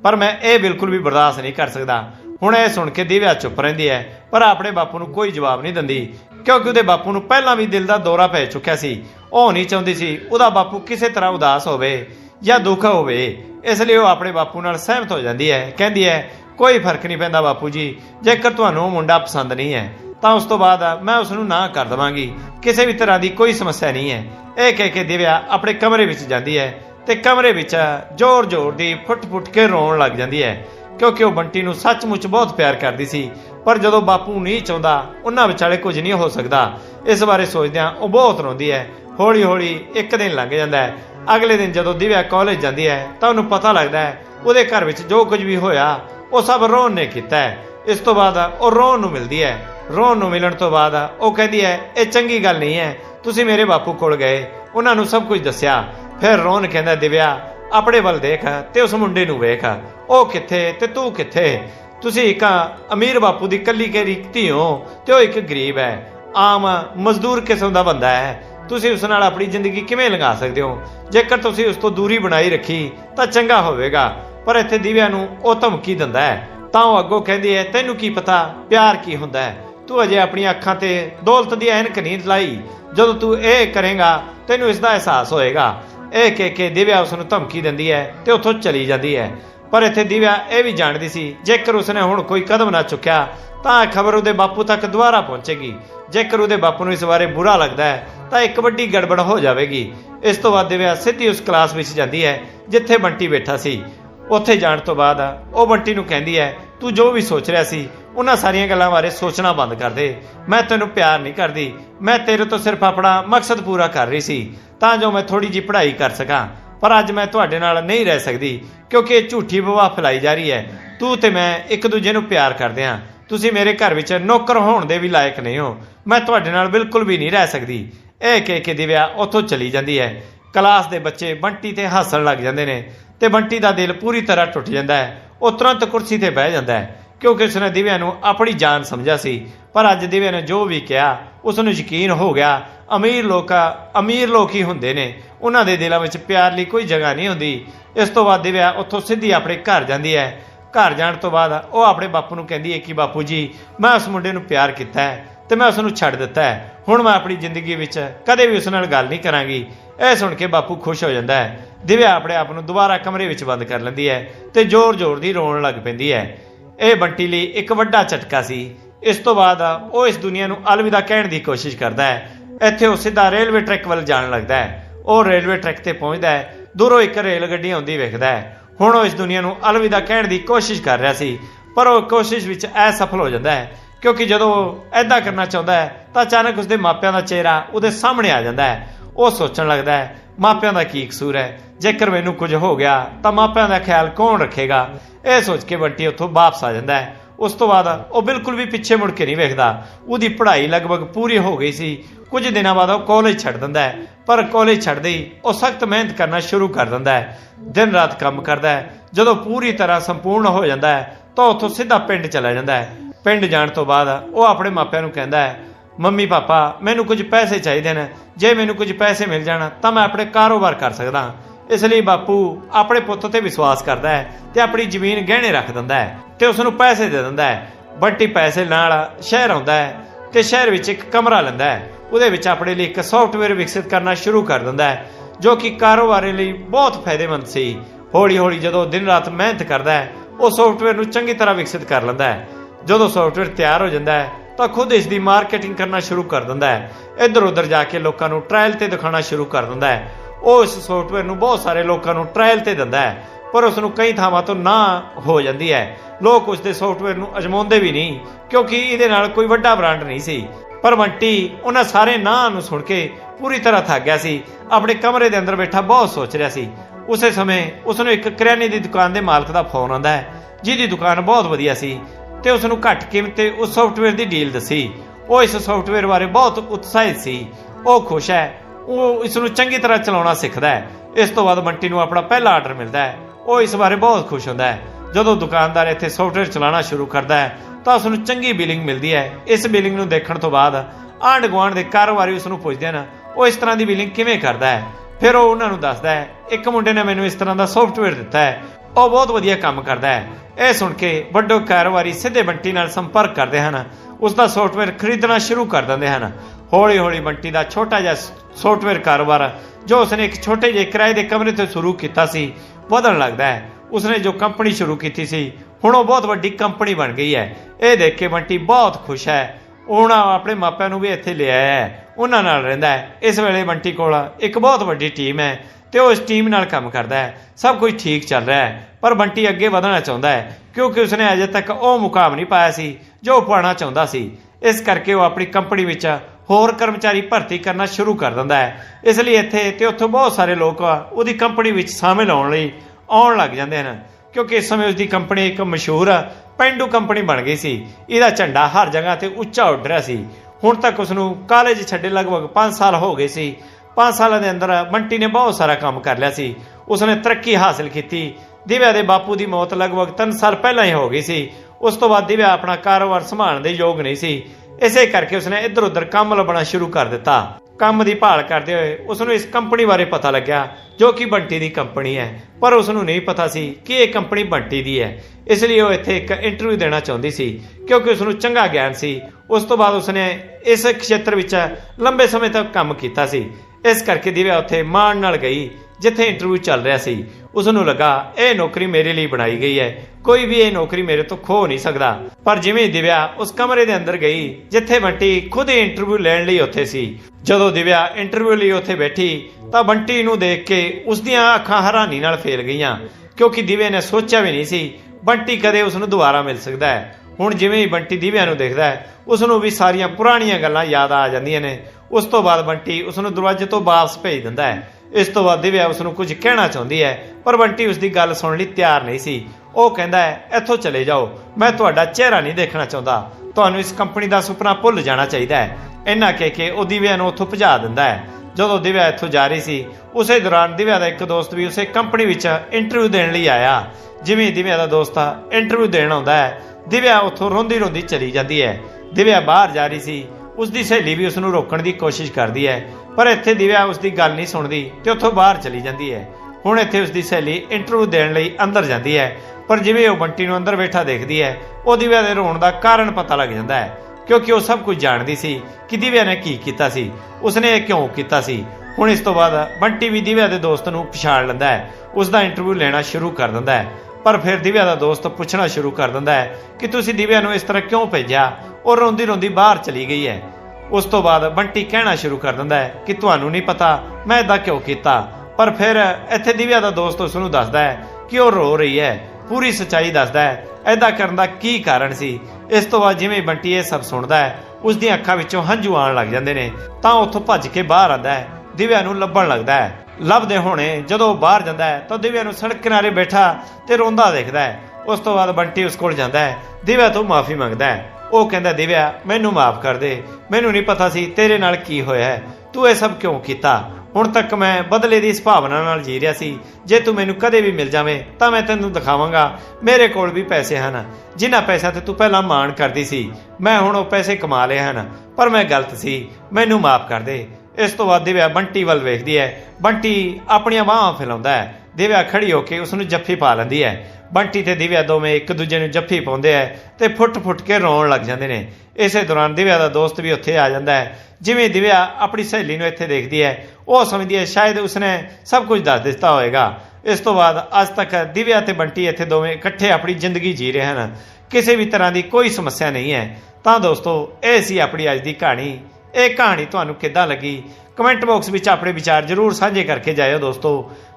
ਪਰ ਮੈਂ ਇਹ ਬਿਲਕੁਲ ਵੀ ਬਰਦਾਸ਼ਤ ਨਹੀਂ ਕਰ ਸਕਦਾ। ਹੁਣ ਇਹ ਸੁਣ ਕੇ ਦਿਵਿਆ ਚੁੱਪ ਰਹਿੰਦੀ ਹੈ, ਪਰ ਆਪਣੇ ਬਾਪੂ ਨੂੰ ਕੋਈ ਜਵਾਬ ਨਹੀਂ ਦਿੰਦੀ। ਕਿਉਂਕਿ ਉਹਦੇ ਬਾਪੂ ਨੂੰ ਪਹਿਲਾਂ ਵੀ ਦਿਲ ਦਾ ਦੌਰਾ ਪੈ ਚੁੱਕਿਆ ਸੀ। ਉਹ ਨਹੀਂ ਚਾਹੁੰਦੀ ਸੀ ਉਹਦਾ ਬਾਪੂ ਕਿਸੇ ਤਰ੍ਹਾਂ ਉਦਾਸ ਹੋਵੇ ਜਾਂ ਦੁੱਖ ਹੋਵੇ। ਇਸ ਲਈ ਉਹ ਆਪਣੇ ਬਾਪੂ ਨਾਲ ਸਹਿਮਤ ਹੋ ਜਾਂਦੀ ਹੈ। ਕਹਿੰਦੀ ਹੈ, ਕੋਈ ਫ਼ਰਕ ਨਹੀਂ ਪੈਂਦਾ ਬਾਪੂ ਜੀ। ਜੇਕਰ ਤੁਹਾਨੂੰ ਉਹ ਮੁੰਡਾ ਪਸੰਦ ਨਹੀਂ ਹੈ, ਤਾਂ ਉਸ ਤੋਂ ਬਾਅਦ ਮੈਂ ਉਸ ਨੂੰ ਨਾ ਕਰ ਦਵਾਂਗੀ। ਕਿਸੇ ਵੀ ਤਰ੍ਹਾਂ ਦੀ ਕੋਈ ਸਮੱਸਿਆ ਨਹੀਂ ਹੈ। ਇਹ ਕਹਿ ਕੇ ਦਿਵਿਆ ਆਪਣੇ ਕਮਰੇ ਵਿੱਚ ਜਾਂਦੀ ਹੈ ਤੇ ਕਮਰੇ ਵਿੱਚ ਜ਼ੋਰ-ਜ਼ੋਰ ਦੀ ਫੁੱਟ-ਫੁੱਟ ਕੇ ਰੋਣ ਲੱਗ ਜਾਂਦੀ ਹੈ, ਕਿਉਂਕਿ ਉਹ ਬੰਟੀ ਨੂੰ ਸੱਚਮੁੱਚ ਬਹੁਤ ਪਿਆਰ ਕਰਦੀ ਸੀ। ਪਰ ਜਦੋਂ ਬਾਪੂ ਨਹੀਂ ਚਾਹੁੰਦਾ, ਉਹਨਾਂ ਵਿਚਾਲੇ ਕੁਝ ਨਹੀਂ ਹੋ ਸਕਦਾ। ਇਸ ਬਾਰੇ ਸੋਚਦਿਆਂ ਉਹ ਬਹੁਤ ਰੋਂਦੀ ਹੈ। ਹੌਲੀ-ਹੌਲੀ ਇੱਕ ਦਿਨ ਲੰਘ ਜਾਂਦਾ ਹੈ। ਅਗਲੇ ਦਿਨ ਜਦੋਂ ਦਿਵਿਆ ਕਾਲਜ ਜਾਂਦੀ ਹੈ ਤਾਂ ਉਹਨੂੰ ਪਤਾ ਲੱਗਦਾ ਹੈ ਉਹਦੇ ਘਰ ਵਿੱਚ ਜੋ ਕੁਝ ਵੀ ਹੋਇਆ, ਉਹ ਸਭ ਰੋਹਨ ਨੇ ਕੀਤਾ ਹੈ। ਇਸ ਤੋਂ ਬਾਅਦ ਉਹ ਰੋਹਨ ਨੂੰ ਮਿਲਦੀ ਹੈ। ਰੋਹਨ ਨੂੰ ਮਿਲਣ ਤੋਂ ਬਾਅਦ ਉਹ ਕਹਿੰਦੀ ਹੈ, ਇਹ ਚੰਗੀ ਗੱਲ ਨਹੀਂ ਹੈ। ਤੁਸੀਂ ਮੇਰੇ ਬਾਪੂ ਕੋਲ ਗਏ। ਉਹਨਾਂ ਨੂੰ ਸਭ ਕੁਝ ਦੱਸਿਆ। ਫਿਰ ਰੋਹਨ ਕਹਿੰਦਾ, ਦਿਵਿਆ, ਆਪਣੇ ਵੱਲ ਦੇਖ ਤੇ ਉਸ ਮੁੰਡੇ ਨੂੰ ਵੇਖ। ਉਹ ਕਿੱਥੇ ਤੇ ਤੂੰ ਕਿੱਥੇ? ਤੁਸੀਂ ਇੱਕ ਅਮੀਰ ਬਾਪੂ ਦੀ ਕੱਲੀ ਕੇ ਧੀ ਹੋ ਤੇ ਉਹ ਇੱਕ ਗਰੀਬ ਹੈ। ਆਮ ਮਜ਼ਦੂਰ ਕਿਸਮ ਦਾ ਬੰਦਾ ਹੈ। ਤੁਸੀਂ ਉਸ ਨਾਲ ਆਪਣੀ ਜ਼ਿੰਦਗੀ ਕਿਵੇਂ ਲੰਘਾ ਸਕਦੇ ਹੋ? ਜੇਕਰ ਤੁਸੀਂ ਉਸ ਤੋਂ ਦੂਰੀ ਬਣਾਈ ਰੱਖੀ, ਤਾਂ ਚੰਗਾ ਹੋਵੇਗਾ। ਪਰ ਇੱਥੇ ਦਿਵਿਆ ਨੂੰ ਉਹ ਧਮਕੀ ਦਿੰਦਾ ਹੈ। ਤਾਂ ਉਹ ਅੱਗੋਂ ਕਹਿੰਦੀ ਹੈ, ਤੈਨੂੰ ਕੀ ਪਤਾ, ਪਿਆਰ ਕੀ ਹੁੰਦਾ ਹੈ? ਤੂੰ ਅਜੇ ਆਪਣੀਆਂ ਅੱਖਾਂ ਤੇ ਦੌਲਤ ਦੀ ਐਨਕ ਨਹੀਂ ਲਾਈ। ਜਦੋਂ ਤੂੰ ਇਹ ਕਰੇਗਾ, ਤੈਨੂੰ ਇਸ ਦਾ ਅਹਿਸਾਸ ਹੋਏਗਾ। ਇਹ ਕਹਿ ਕੇ ਦਿਵਿਆ ਉਸ ਨੂੰ ਧਮਕੀ ਦਿੰਦੀ ਹੈ ਤੇ ਉੱਥੋਂ ਚਲੀ ਜਾਂਦੀ ਹੈ। ਪਰ ਇੱਥੇ ਦਿਵਿਆ ਇਹ ਵੀ ਜਾਣਦੀ ਸੀ, ਜੇਕਰ ਉਸਨੇ ਹੁਣ ਕੋਈ ਕਦਮ ਨਾ ਚੁੱਕਿਆ ਤਾਂ ਇਹ ਖਬਰ ਉਹਦੇ ਬਾਪੂ ਤੱਕ ਦੁਬਾਰਾ ਪਹੁੰਚੇਗੀ। ਜੇਕਰ ਉਹਦੇ ਬਾਪੂ ਨੂੰ ਇਸ ਬਾਰੇ ਬੁਰਾ ਲੱਗਦਾ ਹੈ, ਤਾਂ ਇੱਕ ਵੱਡੀ ਗੜਬੜ ਹੋ ਜਾਵੇਗੀ। ਇਸ ਤੋਂ ਬਾਅਦ ਦਿਵਿਆ ਸਿੱਧੀ ਉਸ ਕਲਾਸ ਵਿੱਚ ਜਾਂਦੀ ਹੈ, ਜਿੱਥੇ ਬੰਟੀ ਬੈਠਾ ਸੀ। ਉੱਥੇ ਜਾਣ ਤੋਂ ਬਾਅਦ ਉਹ ਬੰਟੀ ਨੂੰ ਕਹਿੰਦੀ ਹੈ, ਤੂੰ ਜੋ ਵੀ ਸੋਚ ਰਿਹਾ ਸੀ, ਉਹਨਾਂ ਸਾਰੀਆਂ ਗੱਲਾਂ ਬਾਰੇ ਸੋਚਣਾ ਬੰਦ ਕਰ ਦੇ। ਮੈਂ ਤੈਨੂੰ ਪਿਆਰ ਨਹੀਂ ਕਰਦੀ। ਮੈਂ ਤੇਰੇ ਤੋਂ ਸਿਰਫ ਆਪਣਾ ਮਕਸਦ ਪੂਰਾ ਕਰ ਰਹੀ ਸੀ, ਤਾਂ ਜੋ ਮੈਂ ਥੋੜੀ ਜੀ ਪੜ੍ਹਾਈ ਕਰ ਸਕਾਂ। ਪਰ ਅੱਜ ਮੈਂ ਤੁਹਾਡੇ ਨਾਲ ਨਹੀਂ ਰਹਿ ਸਕਦੀ, ਕਿਉਂਕਿ ਇਹ ਝੂਠੀ ਬਵਾ ਫੈਲਾਈ ਜਾ ਰਹੀ ਹੈ। ਤੂੰ ਤੇ ਮੈਂ ਇੱਕ ਦੂਜੇ ਨੂੰ ਪਿਆਰ ਕਰਦੇ ਹਾਂ ਤੁਸੀਂ ਮੇਰੇ ਘਰ ਵਿੱਚ ਨੌਕਰ ਹੋਣ ਦੇ ਵੀ ਲਾਇਕ ਨਹੀਂ ਹੋ। ਮੈਂ ਤੁਹਾਡੇ ਨਾਲ ਬਿਲਕੁਲ ਵੀ ਨਹੀਂ ਰਹਿ ਸਕਦੀ। ਇਹ ਕਹਿ ਕੇ ਦਿਵਿਆ ਉੱਥੋਂ ਚਲੀ ਜਾਂਦੀ ਹੈ। ਕਲਾਸ ਦੇ ਬੱਚੇ ਬੰਟੀ ਤੇ ਹੱਸਣ ਲੱਗ ਜਾਂਦੇ ਨੇ ਤੇ ਬੰਟੀ ਦਾ ਦਿਲ ਪੂਰੀ ਤਰ੍ਹਾਂ ਟੁੱਟ ਜਾਂਦਾ ਹੈ। ਉਹ ਤੁਰੰਤ ਕੁਰਸੀ ਤੇ ਬਹਿ ਜਾਂਦਾ ਹੈ, ਕਿਉਂਕਿ ਉਸਨੇ ਦਿਵਿਆ ਨੂੰ ਆਪਣੀ ਜਾਨ ਸਮਝਿਆ ਸੀ। ਪਰ ਅੱਜ ਦਿਵਿਆ ਨੇ ਜੋ ਵੀ ਕਿਹਾ ਉਸ ਨੂੰ ਯਕੀਨ ਹੋ ਗਿਆ, ਅਮੀਰ ਲੋਕ ਅਮੀਰ ਲੋਕ ਹੀ ਹੁੰਦੇ ਨੇ। ਉਹਨਾਂ ਦੇ ਦਿਲਾਂ ਵਿੱਚ ਪਿਆਰ ਲਈ ਕੋਈ ਜਗ੍ਹਾ ਨਹੀਂ ਹੁੰਦੀ। ਇਸ ਤੋਂ ਬਾਅਦ ਦਿਵਿਆ ਉੱਥੋਂ ਸਿੱਧੀ ਆਪਣੇ ਘਰ ਜਾਂਦੀ ਹੈ। ਘਰ ਜਾਣ ਤੋਂ ਬਾਅਦ ਉਹ ਆਪਣੇ ਬਾਪੂ ਨੂੰ ਕਹਿੰਦੀ ਹੈ ਕਿ ਬਾਪੂ ਜੀ, ਮੈਂ ਉਸ ਮੁੰਡੇ ਨੂੰ ਪਿਆਰ ਕੀਤਾ ਹੈ ਤੇ ਮੈਂ ਉਸ ਨੂੰ ਛੱਡ ਦਿੱਤਾ ਹੈ। ਹੁਣ ਮੈਂ ਆਪਣੀ ਜ਼ਿੰਦਗੀ ਵਿੱਚ ਕਦੇ ਵੀ ਉਸ ਨਾਲ ਗੱਲ ਨਹੀਂ ਕਰਾਂਗੀ। ਇਹ ਸੁਣ ਕੇ ਬਾਪੂ ਖੁਸ਼ ਹੋ ਜਾਂਦਾ ਹੈ। ਦਿਵਿਆ ਆਪਣੇ ਆਪ ਨੂੰ ਦੁਬਾਰਾ ਕਮਰੇ ਵਿੱਚ ਬੰਦ ਕਰ ਲੈਂਦੀ ਹੈ ਤੇ ਜ਼ੋਰ-ਜ਼ੋਰ ਦੀ ਰੋਣ ਲੱਗ ਪੈਂਦੀ ਹੈ। ਇਹ ਬੰਟੀ ਲਈ ਇੱਕ ਵੱਡਾ ਝਟਕਾ ਸੀ। ਇਸ ਤੋਂ ਬਾਅਦ ਉਹ ਇਸ ਦੁਨੀਆ ਨੂੰ ਅਲਵਿਦਾ ਕਹਿਣ ਦੀ ਕੋਸ਼ਿਸ਼ ਕਰਦਾ ਹੈ। ਇੱਥੇ ਉਹ ਸਿੱਧਾ ਰੇਲਵੇ ਟਰੈਕ ਵੱਲ ਜਾਣ ਲੱਗਦਾ ਹੈ। ਉਹ ਰੇਲਵੇ ਟਰੈਕ ਤੇ ਪਹੁੰਚਦਾ ਹੈ। ਦੂਰੋਂ ਇੱਕ ਰੇਲ ਗੱਡੀ ਆਉਂਦੀ ਵੇਖਦਾ ਹੈ। ਹੁਣ ਉਹ ਇਸ ਦੁਨੀਆ ਨੂੰ ਅਲਵਿਦਾ ਕਹਿਣ ਦੀ ਕੋਸ਼ਿਸ਼ ਕਰ ਰਿਹਾ ਸੀ, ਪਰ ਉਹ ਕੋਸ਼ਿਸ਼ ਵਿੱਚ ਅਸਫਲ ਹੋ ਜਾਂਦਾ ਹੈ, ਕਿਉਂਕਿ ਜਦੋਂ ਉਹ ਐਦਾਂ ਕਰਨਾ ਚਾਹੁੰਦਾ ਹੈ, ਤਾਂ ਅਚਾਨਕ ਉਸਦੇ ਮਾਪਿਆਂ ਦਾ ਚਿਹਰਾ ਉਹਦੇ ਸਾਹਮਣੇ ਆ ਜਾਂਦਾ ਹੈ। ਉਹ ਸੋਚਣ ਲੱਗਦਾ ਹੈ, ਮਾਪਿਆਂ ਦਾ ਕੀ ਕਸੂਰ ਹੈ? ਜੇਕਰ ਮੈਨੂੰ ਕੁਝ ਹੋ ਗਿਆ, ਤਾਂ ਮਾਪਿਆਂ ਦਾ ਖਿਆਲ ਕੌਣ ਰੱਖੇਗਾ? ਇਹ ਸੋਚ ਕੇ ਬੰਟੀ ਉੱਥੋਂ ਵਾਪਸ ਆ ਜਾਂਦਾ ਹੈ। ਉਸ ਤੋਂ ਬਾਅਦ ਉਹ ਬਿਲਕੁਲ ਵੀ ਪਿੱਛੇ ਮੁੜ ਕੇ ਨਹੀਂ ਵੇਖਦਾ। ਉਹਦੀ ਪੜ੍ਹਾਈ ਲਗਭਗ ਪੂਰੀ ਹੋ ਗਈ ਸੀ। ਕੁਝ ਦਿਨਾਂ ਬਾਅਦ ਉਹ ਕਾਲਜ ਛੱਡ ਦਿੰਦਾ ਹੈ। ਪਰ ਕਾਲਜ ਛੱਡਦੇ ਹੀ ਉਹ ਸਖਤ ਮਿਹਨਤ ਕਰਨਾ ਸ਼ੁਰੂ ਕਰ ਦਿੰਦਾ ਹੈ। ਦਿਨ ਰਾਤ ਕੰਮ ਕਰਦਾ ਹੈ। ਜਦੋਂ ਪੂਰੀ ਤਰ੍ਹਾਂ ਸੰਪੂਰਨ ਹੋ ਜਾਂਦਾ ਹੈ, ਤਾਂ ਉੱਥੋਂ ਸਿੱਧਾ ਪਿੰਡ ਚਲਾ ਜਾਂਦਾ ਹੈ। ਪਿੰਡ ਜਾਣ ਤੋਂ ਬਾਅਦ ਉਹ ਆਪਣੇ ਮਾਪਿਆਂ ਨੂੰ ਕਹਿੰਦਾ ਹੈ, ਮੰਮੀ, ਪਾਪਾ, ਮੈਨੂੰ ਕੁਝ ਪੈਸੇ ਚਾਹੀਦੇ ਨੇ। ਜੇ ਮੈਨੂੰ ਕੁਝ ਪੈਸੇ ਮਿਲ ਜਾਣ, ਤਾਂ ਮੈਂ ਆਪਣੇ ਕਾਰੋਬਾਰ ਕਰ ਸਕਦਾ ਇਸ ਲਈ ਬਾਪੂ ਆਪਣੇ ਪੁੱਤ ਤੇ ਵਿਸ਼ਵਾਸ ਕਰਦਾ ਹੈ ਤੇ ਆਪਣੀ ਜ਼ਮੀਨ ਗਹਿਣੇ ਰੱਖ ਦਿੰਦਾ ਹੈ ਤੇ ਉਸ ਨੂੰ ਪੈਸੇ ਦੇ ਦਿੰਦਾ ਹੈ। ਬੰਟੀ ਪੈਸੇ ਨਾਲ ਸ਼ਹਿਰ ਆਉਂਦਾ ਹੈ ਤੇ ਸ਼ਹਿਰ ਵਿੱਚ ਇੱਕ ਕਮਰਾ ਲੈਂਦਾ ਹੈ। ਉਹਦੇ ਵਿੱਚ ਆਪਣੇ ਲਈ ਇੱਕ ਸੌਫਟਵੇਅਰ ਵਿਕਸਿਤ ਕਰਨਾ ਸ਼ੁਰੂ ਕਰ ਦਿੰਦਾ ਹੈ, ਜੋ ਕਿ ਕਾਰੋਬਾਰੀ ਲਈ ਬਹੁਤ ਫਾਇਦੇਮੰਦ ਸੀ। ਹੌਲੀ ਹੌਲੀ ਜਦੋਂ ਦਿਨ ਰਾਤ ਮਿਹਨਤ ਕਰਦਾ ਹੈ, ਉਹ ਸੌਫਟਵੇਅਰ ਨੂੰ ਚੰਗੀ ਤਰ੍ਹਾਂ ਵਿਕਸਿਤ ਕਰ ਲੈਂਦਾ ਹੈ। ਜਦੋਂ ਸੌਫਟਵੇਅਰ ਤਿਆਰ ਹੋ ਜਾਂਦਾ ਹੈ, ਤਾਂ ਖੁਦ ਇਸ ਦੀ ਮਾਰਕੀਟਿੰਗ ਕਰਨਾ ਸ਼ੁਰੂ ਕਰ ਦਿੰਦਾ ਹੈ। ਇੱਧਰ ਉੱਧਰ ਜਾ ਕੇ ਲੋਕਾਂ ਨੂੰ ਟ੍ਰਾਇਲ ਤੇ ਦਿਖਾਉਣਾ ਸ਼ੁਰੂ ਕਰ ਦਿੰਦਾ ਹੈ। ਉਹ ਇਸ ਸੌਫਟਵੇਅਰ ਨੂੰ ਬਹੁਤ ਸਾਰੇ ਲੋਕਾਂ ਨੂੰ ਟ੍ਰਾਇਲ ਤੇ ਦਿੰਦਾ ਹੈ, ਪਰ ਉਸ ਨੂੰ ਕਈ ਥਾਵਾਂ ਤੋਂ ਨਾ ਹੋ ਜਾਂਦੀ ਹੈ। ਲੋਕ ਉਸ ਦੇ ਸੌਫਟਵੇਅਰ ਨੂੰ ਅਜਮਾਉਂਦੇ ਵੀ ਨਹੀਂ, ਕਿਉਂਕਿ ਇਹਦੇ ਨਾਲ ਕੋਈ ਵੱਡਾ ਬ੍ਰਾਂਡ ਨਹੀਂ ਸੀ। ਪਰ ਬੰਟੀ, ਉਹਨਾਂ ਸਾਰੇ ਨਾਂ ਨੂੰ ਸੁਣ ਕੇ ਪੂਰੀ ਤਰ੍ਹਾਂ ਥੱਕ ਗਿਆ ਸੀ। ਆਪਣੇ ਕਮਰੇ ਦੇ ਅੰਦਰ ਬੈਠਾ ਬਹੁਤ ਸੋਚ ਰਿਹਾ ਸੀ। ਉਸੇ ਸਮੇਂ ਉਸ ਨੂੰ ਇੱਕ ਕਰਿਆਨੇ ਦੀ ਦੁਕਾਨ ਦੇ ਮਾਲਕ ਦਾ ਫੋਨ ਆਉਂਦਾ ਹੈ, ਜਿਹਦੀ ਦੁਕਾਨ ਬਹੁਤ ਵਧੀਆ ਸੀ ਤੇ ਉਸ ਨੂੰ ਘੱਟ ਕੀਮਤ ਤੇ ਉਸ ਸੌਫਟਵੇਅਰ ਦੀ ਡੀਲ ਦੱਸੀ। ਉਹ ਇਸ ਸੌਫਟਵੇਅਰ ਬਾਰੇ ਬਹੁਤ ਉਤਸ਼ਾਹਿਤ ਸੀ। ਉਹ ਖੁਸ਼ ਹੈ ਉਹ ਇਸ ਨੂੰ ਚੰਗੀ ਤਰ੍ਹਾਂ ਚਲਾਉਣਾ ਸਿੱਖਦਾ ਹੈ। ਇਸ ਤੋਂ ਬਾਅਦ ਬੰਟੀ ਨੂੰ ਆਪਣਾ ਪਹਿਲਾ ਆਰਡਰ ਮਿਲਦਾ ਹੈ। ਉਹ ਇਸ ਬਾਰੇ ਬਹੁਤ ਖੁਸ਼ ਹੁੰਦਾ ਹੈ। ਜਦੋਂ ਦੁਕਾਨਦਾਰ ਇੱਥੇ ਸੌਫਟਵੇਅਰ ਚਲਾਉਣਾ ਸ਼ੁਰੂ ਕਰਦਾ ਹੈ, ਤਾਂ ਉਸ ਨੂੰ ਚੰਗੀ ਬਿਲਿੰਗ ਮਿਲਦੀ ਹੈ। ਇਸ ਬਿਲਿੰਗ ਨੂੰ ਦੇਖਣ ਤੋਂ ਬਾਅਦ ਆਂਢ ਗੁਆਂਢ ਦੇ ਕਾਰੋਬਾਰੀ ਉਸ ਨੂੰ ਪੁੱਛਦੇ ਹਨ, ਉਹ ਇਸ ਤਰ੍ਹਾਂ ਦੀ ਬਿਲਿੰਗ ਕਿਵੇਂ ਕਰਦਾ ਹੈ? ਫਿਰ ਉਹ ਉਹਨਾਂ ਨੂੰ ਦੱਸਦਾ ਹੈ, ਇੱਕ ਮੁੰਡੇ ਨੇ ਮੈਨੂੰ ਇਸ ਤਰ੍ਹਾਂ ਦਾ ਸੌਫਟਵੇਅਰ ਦਿੱਤਾ ਹੈ। ਉਹ ਬਹੁਤ ਵਧੀਆ ਕੰਮ ਕਰਦਾ ਹੈ। ਇਹ ਸੁਣ ਕੇ ਵੱਡੇ ਕਾਰੋਬਾਰੀ ਸਿੱਧੇ ਬੰਟੀ ਨਾਲ ਸੰਪਰਕ ਕਰਦੇ ਹਨ। ਉਸ ਦਾ ਸੌਫਟਵੇਅਰ ਖਰੀਦਣਾ ਸ਼ੁਰੂ ਕਰ ਦਿੰਦੇ ਹਨ। ਹੌਲੀ ਹੌਲੀ ਬੰਟੀ ਦਾ ਛੋਟਾ ਜਿਹਾ ਸੌਫਟਵੇਅਰ ਕਾਰੋਬਾਰ, ਜੋ ਉਸਨੇ ਇੱਕ ਛੋਟੇ ਜਿਹੇ ਕਿਰਾਏ ਦੇ ਕਮਰੇ ਤੋਂ ਸ਼ੁਰੂ ਕੀਤਾ ਸੀ, ਵਧਣ ਲੱਗਦਾ ਹੈ। ਉਸਨੇ ਜੋ ਕੰਪਨੀ ਸ਼ੁਰੂ ਕੀਤੀ ਸੀ, ਹੁਣ ਉਹ ਬਹੁਤ ਵੱਡੀ ਕੰਪਨੀ ਬਣ ਗਈ ਹੈ। ਇਹ ਦੇਖ ਕੇ ਬੰਟੀ ਬਹੁਤ ਖੁਸ਼ ਹੈ। ਉਹਨਾਂ ਆਪਣੇ ਮਾਪਿਆਂ ਨੂੰ ਵੀ ਇੱਥੇ ਲਿਆਇਆ ਹੈ। ਉਹਨਾਂ ਨਾਲ ਰਹਿੰਦਾ ਹੈ। ਇਸ ਵੇਲੇ ਬੰਟੀ ਕੋਲ ਇੱਕ ਬਹੁਤ ਵੱਡੀ ਟੀਮ ਹੈ ਤੇ ਉਹ ਇਸ ਟੀਮ ਨਾਲ ਕੰਮ ਕਰਦਾ ਹੈ। ਸਭ ਕੁਝ ਠੀਕ ਚੱਲ ਰਿਹਾ ਹੈ, ਪਰ ਬੰਟੀ ਅੱਗੇ ਵਧਣਾ ਚਾਹੁੰਦਾ ਹੈ, ਕਿਉਂਕਿ ਉਸਨੇ ਅਜੇ ਤੱਕ ਉਹ ਮੁਕਾਮ ਨਹੀਂ ਪਾਇਆ ਸੀ ਜੋ ਉਹ ਪਾਣਾ ਚਾਹੁੰਦਾ ਸੀ। ਇਸ ਕਰਕੇ ਉਹ ਆਪਣੀ ਕੰਪਨੀ ਵਿੱਚ ਹੋਰ ਕਰਮਚਾਰੀ ਭਰਤੀ ਕਰਨਾ ਸ਼ੁਰੂ ਕਰ ਦਿੰਦਾ ਹੈ। ਇਸ ਲਈ ਇੱਥੇ ਤੇ ਉੱਥੇ ਬਹੁਤ ਸਾਰੇ ਲੋਕ ਉਹਦੀ ਕੰਪਨੀ ਵਿੱਚ ਸ਼ਾਮਿਲ ਹੋਣ ਲਈ ਆਉਣ ਲੱਗ ਜਾਂਦੇ ਹਨ। ਕਿਉਂਕਿ ਇਸ ਸਮੇਂ ਉਸਦੀ ਕੰਪਨੀ ਇੱਕ ਮਸ਼ਹੂਰ ਪੈਂਡੂ ਕੰਪਨੀ ਬਣ ਗਈ ਸੀ। ਇਹਦਾ ਝੰਡਾ ਹਰ ਜਗ੍ਹਾ ਤੇ ਉੱਚਾ ਉੱਡ ਰਿਹਾ ਸੀ। ਹੁਣ ਤੱਕ ਉਸ ਨੂੰ ਕਾਲਜ ਛੱਡੇ ਲਗਭਗ 5 ਸਾਲ ਹੋ ਗਏ ਸੀ। 5 ਸਾਲਾਂ ਦੇ ਅੰਦਰ ਬੰਟੀ ਨੇ ਬਹੁਤ ਸਾਰਾ ਕੰਮ ਕਰ ਲਿਆ ਸੀ। ਉਸਨੇ ਤਰੱਕੀ ਹਾਸਲ ਕੀਤੀ। ਦਿਵਿਆ ਦੇ ਬਾਪੂ ਦੀ ਮੌਤ ਲਗਭਗ 3 ਸਾਲ ਪਹਿਲਾਂ ਹੀ ਹੋ ਗਈ ਸੀ। ਉਸ ਤੋਂ ਬਾਅਦ ਦਿਵਿਆ ਆਪਣਾ ਕਾਰੋਬਾਰ ਸੰਭਾਲਣ ਦੇ ਯੋਗ ਨਹੀਂ ਸੀ। ਇਸੇ ਕਰਕੇ ਉਸਨੇ ਇੱਧਰ ਉੱਧਰ ਕੰਮ ਲੱਭਣਾ ਸ਼ੁਰੂ ਕਰ ਦਿੱਤਾ। ਕੰਮ ਦੀ ਭਾਲ ਕਰਦੇ ਹੋਏ ਉਸ ਨੂੰ ਇਸ ਕੰਪਨੀ ਬਾਰੇ ਪਤਾ ਲੱਗਿਆ, ਜੋ ਕਿ ਬੰਟੀ ਦੀ ਕੰਪਨੀ ਹੈ। ਪਰ ਉਸ ਨੂੰ ਨਹੀਂ ਪਤਾ ਸੀ ਕਿ ਇਹ ਕੰਪਨੀ ਬੰਟੀ ਦੀ ਹੈ। ਇਸ ਲਈ ਉਹ ਇੱਥੇ ਇੱਕ ਇੰਟਰਵਿਊ ਦੇਣਾ ਚਾਹੁੰਦੀ ਸੀ, ਕਿਉਂਕਿ ਉਸ ਨੂੰ ਚੰਗਾ ਗਿਆਨ ਸੀ। ਉਸ ਤੋਂ ਬਾਅਦ ਉਸਨੇ ਇਸ ਖੇਤਰ ਵਿੱਚ ਲੰਬੇ ਸਮੇਂ ਤੱਕ ਕੰਮ ਕੀਤਾ ਸੀ। ਇਸ ਕਰਕੇ ਦਿਵਿਆ ਉੱਥੇ ਮਾਣ ਨਾਲ ਗਈ। ਜਿੱਥੇ ਇੰਟਰਵਿਊ ਚੱਲ ਰਿਹਾ ਸੀ ਉਸ ਨੂੰ ਲੱਗਾ, ਇਹ ਨੌਕਰੀ ਮੇਰੇ ਲਈ ਬਣਾਈ ਗਈ ਹੈ। ਕੋਈ ਵੀ ਇਹ ਨੌਕਰੀ ਮੇਰੇ ਤੋਂ ਖੋ ਨਹੀਂ ਸਕਦਾ। ਪਰ ਜਿਵੇਂ ਦਿਵਿਆ ਉਸ ਕਮਰੇ ਦੇ ਅੰਦਰ ਗਈ, ਜਿੱਥੇ ਬੰਟੀ ਖੁਦ ਹੀ ਇੰਟਰਵਿਊ ਲੈਣ ਲਈ ਉੱਥੇ ਸੀ। ਜਦੋਂ ਦਿਵਿਆ ਇੰਟਰਵਿਊ ਲਈ ਉੱਥੇ ਬੈਠੀ, ਤਾਂ ਬੰਟੀ ਨੂੰ ਦੇਖ ਕੇ ਉਸ ਦੀਆਂ ਅੱਖਾਂ ਹੈਰਾਨੀ ਨਾਲ ਫੇਲ ਗਈਆਂ। ਕਿਉਂਕਿ ਦਿਵਿਆ ਨੇ ਸੋਚਿਆ ਵੀ ਨਹੀਂ ਸੀ, ਬੰਟੀ ਕਦੇ ਉਸ ਨੂੰ ਦੁਬਾਰਾ ਮਿਲ ਸਕਦਾ ਹੈ। ਹੁਣ ਜਿਵੇਂ ਹੀ ਬੰਟੀ ਦਿਵਿਆ ਨੂੰ ਦੇਖਦਾ ਹੈ ਉਸ ਨੂੰ ਵੀ ਸਾਰੀਆਂ ਪੁਰਾਣੀਆਂ ਗੱਲਾਂ ਯਾਦ ਆ ਜਾਂਦੀਆਂ ਨੇ। ਉਸ ਤੋਂ ਬਾਅਦ ਬੰਟੀ ਉਸ ਨੂੰ ਦਰਵਾਜ਼ੇ ਤੋਂ ਵਾਪਸ ਭੇਜ ਦਿੰਦਾ ਹੈ। ਇਸ ਤੋਂ ਬਾਅਦ ਦਿਵਿਆ ਉਸ ਨੂੰ ਕੁਝ ਕਹਿਣਾ ਚਾਹੁੰਦੀ ਹੈ, ਪਰ ਬੰਟੀ ਉਸ ਦੀ ਗੱਲ ਸੁਣਨ ਲਈ ਤਿਆਰ ਨਹੀਂ ਸੀ। ਉਹ ਕਹਿੰਦਾ ਹੈ, ਇੱਥੋਂ ਚਲੇ ਜਾਓ, ਮੈਂ ਤੁਹਾਡਾ ਚਿਹਰਾ ਨਹੀਂ ਦੇਖਣਾ ਚਾਹੁੰਦਾ। ਤੁਹਾਨੂੰ ਇਸ ਕੰਪਨੀ ਦਾ ਸੁਪਨਾ ਭੁੱਲ ਜਾਣਾ ਚਾਹੀਦਾ ਹੈ। ਇੰਨਾ ਕਹਿ ਕੇ ਉਹ ਦਿਵਿਆ ਨੂੰ ਉੱਥੋਂ ਭਜਾ ਦਿੰਦਾ ਹੈ। ਜਦੋਂ ਦਿਵਿਆ ਇੱਥੋਂ ਜਾ ਰਹੀ ਸੀ, ਉਸੇ ਦੌਰਾਨ ਦਿਵਿਆ ਦਾ ਇੱਕ ਦੋਸਤ ਵੀ ਉਸੇ ਕੰਪਨੀ ਵਿੱਚ ਇੰਟਰਵਿਊ ਦੇਣ ਲਈ ਆਇਆ। ਜਿਵੇਂ ਦਿਵਿਆ ਦਾ ਦੋਸਤ ਆ ਇੰਟਰਵਿਊ ਦੇਣ ਆਉਂਦਾ ਹੈ, ਦਿਵਿਆ ਉੱਥੋਂ ਰੋਂਦੀ ਰੋਂਦੀ ਚਲੀ ਜਾਂਦੀ ਹੈ। ਦਿਵਿਆ ਬਾਹਰ ਜਾ ਰਹੀ ਸੀ ਉਸ ਦੀ ਸਹੇਲੀ ਵੀ ਉਸ ਨੂੰ ਰੋਕਣ ਦੀ ਕੋਸ਼ਿਸ਼ ਕਰਦੀ ਹੈ, ਪਰ ਇੱਥੇ ਦਿਵਿਆ ਉਸ ਦੀ ਗੱਲ ਨਹੀਂ ਸੁਣਦੀ ਤੇ ਉੱਥੋਂ ਬਾਹਰ ਚਲੀ ਜਾਂਦੀ ਹੈ। ਹੁਣ ਇੱਥੇ ਉਸ ਦੀ ਸਹੇਲੀ ਇੰਟਰਵਿਊ ਦੇਣ ਲਈ ਅੰਦਰ ਜਾਂਦੀ ਹੈ, ਪਰ ਜਿਵੇਂ ਉਹ ਬੰਟੀ ਨੂੰ ਅੰਦਰ ਬੈਠਾ ਦੇਖਦੀ ਹੈ, ਉਹ ਦਿਵਿਆ ਦੇ ਰੋਣ ਦਾ ਕਾਰਨ ਪਤਾ ਲੱਗ ਜਾਂਦਾ ਹੈ, ਕਿਉਂਕਿ ਉਹ ਸਭ ਕੁਝ ਜਾਣਦੀ ਸੀ ਕਿ ਦਿਵਿਆ ਨੇ ਕੀ ਕੀਤਾ ਸੀ, ਉਸਨੇ ਇਹ ਕਿਉਂ ਕੀਤਾ ਸੀ। ਹੁਣ ਇਸ ਤੋਂ ਬਾਅਦ ਬੰਟੀ ਵੀ ਦਿਵਿਆ ਦੇ ਦੋਸਤ ਨੂੰ ਪਛਾਣ ਲੈਂਦਾ ਹੈ ਉਸ ਦਾ ਇੰਟਰਵਿਊ ਲੈਣਾ ਸ਼ੁਰੂ ਕਰ ਦਿੰਦਾ ਹੈ, ਪਰ ਫਿਰ ਦਿਵਿਆ ਦਾ ਦੋਸਤ ਪੁੱਛਣਾ ਸ਼ੁਰੂ ਕਰ ਦਿੰਦਾ ਹੈ ਕਿ ਤੁਸੀਂ ਦਿਵਿਆ ਨੂੰ ਇਸ ਤਰ੍ਹਾਂ ਕਿਉਂ ਭੇਜਿਆ? ਉਹ ਰੋਂਦੀ ਰੋਂਦੀ ਬਾਹਰ ਚਲੀ ਗਈ ਹੈ। ਉਸ ਤੋਂ ਬਾਅਦ ਬੰਟੀ ਕਹਿਣਾ ਸ਼ੁਰੂ ਕਰ ਦਿੰਦਾ ਹੈ ਕਿ ਤੁਹਾਨੂੰ ਨਹੀਂ ਪਤਾ, ਮੈਂ ਇਦਾਂ ਕਿਉਂ ਕੀਤਾ? ਪਰ ਫਿਰ ਇੱਥੇ ਦਿਵਿਆ ਦਾ ਦੋਸਤ ਉਸ ਨੂੰ ਦੱਸਦਾ ਹੈ ਕਿ ਉਹ ਰੋ ਰਹੀ ਹੈ, ਪੂਰੀ ਸੱਚਾਈ ਦੱਸਦਾ ਹੈ ਐਦਾਂ ਕਰਨ ਦਾ ਕੀ ਕਾਰਨ ਸੀ? ਇਸ ਤੋਂ ਬਾਅਦ ਜਿਵੇਂ ਬੰਟੀ ਇਹ ਸਭ ਸੁਣਦਾ ਹੈ, ਉਸ ਦੀਆਂ ਅੱਖਾਂ ਵਿੱਚੋਂ ਹੰਝੂ ਆਉਣ ਲੱਗ ਜਾਂਦੇ ਨੇ, ਤਾਂ ਉੱਥੋਂ ਭੱਜ ਕੇ ਬਾਹਰ ਆਉਂਦਾ ਹੈ। ਦਿਵਿਆ ਨੂੰ ਲੱਭਣ ਲੱਗਦਾ ਹੈ। ਲੱਭਦੇ ਹੋਣੇ ਜਦੋਂ ਉਹ ਬਾਹਰ ਜਾਂਦਾ ਹੈ, ਤਾਂ ਦਿਵਿਆ ਨੂੰ ਸੜਕ ਕਿਨਾਰੇ ਬੈਠਾ ਤੇ ਰੋਂਦਾ ਦੇਖਦਾ ਹੈ। ਉਸ ਤੋਂ ਬਾਅਦ ਬੰਟੀ ਉਸ ਕੋਲ ਜਾਂਦਾ ਹੈ। ਦਿਵਿਆ ਤੋਂ ਮਾਫੀ ਮੰਗਦਾ ਹੈ। ਉਹ ਕਹਿੰਦਾ, ਦਿਵਿਆ, ਮੈਨੂੰ ਮਾਫ ਕਰ ਦੇ। ਮੈਨੂੰ ਨਹੀਂ ਪਤਾ ਸੀ ਤੇਰੇ ਨਾਲ ਕੀ ਹੋਇਆ ਹੈ। ਤੂੰ ਇਹ ਸਭ ਕਿਉਂ ਕੀਤਾ? ਹੁਣ ਤੱਕ ਮੈਂ ਬਦਲੇ ਦੀ ਇਸ ਭਾਵਨਾ ਨਾਲ ਜੀ ਰਿਹਾ ਸੀ। ਜੇ ਤੂੰ ਮੈਨੂੰ ਕਦੇ ਵੀ ਮਿਲ ਜਾਵੇਂ, ਤਾਂ ਮੈਂ ਤੈਨੂੰ ਦਿਖਾਵਾਂਗਾ। ਮੇਰੇ ਕੋਲ ਵੀ ਪੈਸੇ ਹਨ। ਜਿਨ੍ਹਾਂ ਪੈਸਿਆਂ ਤੇ ਤੂੰ ਪਹਿਲਾਂ ਮਾਣ ਕਰਦੀ ਸੀ, ਮੈਂ ਹੁਣ ਉਹ ਪੈਸੇ ਕਮਾ ਲਏ ਹਨ। ਪਰ ਮੈਂ ਗਲਤ ਸੀ। ਮੈਨੂੰ ਮਾਫ ਕਰ ਦੇ। ਇਸ ਤੋਂ ਬਾਅਦ ਦਿਵਿਆ ਬੰਟੀ ਵੱਲ ਵੇਖਦੀ ਹੈ। ਬੰਟੀ ਆਪਣੀਆਂ ਬਾਹਾਂ ਫੈਲਾਉਂਦਾ ਹੈ। ਦਿਵਿਆ ਖੜੀ ਹੋ ਕੇ ਉਸ ਨੂੰ ਜੱਫੀ ਪਾ ਲੈਂਦੀ ਹੈ। ਬੰਟੀ ਤੇ ਦਿਵਿਆ ਦੋਵੇਂ ਇੱਕ ਦੂਜੇ ਨੂੰ ਜੱਫੀ ਪਾਉਂਦੇ ਹੈ ਤੇ ਫੁੱਟ-ਫੁੱਟ ਕੇ ਰੋਣ ਲੱਗ ਜਾਂਦੇ ਨੇ। ਇਸੇ ਦੌਰਾਨ ਦਿਵਿਆ ਦਾ ਦੋਸਤ ਵੀ ਉੱਥੇ ਆ ਜਾਂਦਾ ਹੈ। ਜਿਵੇਂ ਦਿਵਿਆ ਆਪਣੀ ਸਹੇਲੀ ਨੂੰ ਇੱਥੇ ਦੇਖਦੀ ਹੈ, ਉਹ ਸਮਝਦੀ ਹੈ, ਸ਼ਾਇਦ ਉਸਨੇ ਸਭ ਕੁਝ ਦੱਸ ਦਿੱਤਾ ਹੋਵੇਗਾ ਇਸ ਤੋਂ ਬਾਅਦ ਅੱਜ ਤੱਕ ਦਿਵਿਆ ਤੇ ਬੰਟੀ ਇੱਥੇ ਦੋਵੇਂ ਇਕੱਠੇ ਆਪਣੀ ਜ਼ਿੰਦਗੀ ਜੀ ਰਹੇ ਹਨ। ਕਿਸੇ ਵੀ ਤਰ੍ਹਾਂ ਦੀ ਕੋਈ ਸਮੱਸਿਆ ਨਹੀਂ ਹੈ। ਤਾਂ ਦੋਸਤੋ, ਇਹ ਸੀ ਆਪਣੀ ਅੱਜ ਦੀ ਕਹਾਣੀ। ਇਹ ਕਹਾਣੀ ਤੁਹਾਨੂੰ ਕਿੱਦਾਂ ਲੱਗੀ? ਕਮੈਂਟ ਬਾਕਸ ਵਿੱਚ ਆਪਣੇ ਵਿਚਾਰ ਜ਼ਰੂਰ ਸਾਂਝੇ ਕਰਕੇ ਜਾਇਓ ਦੋਸਤੋ।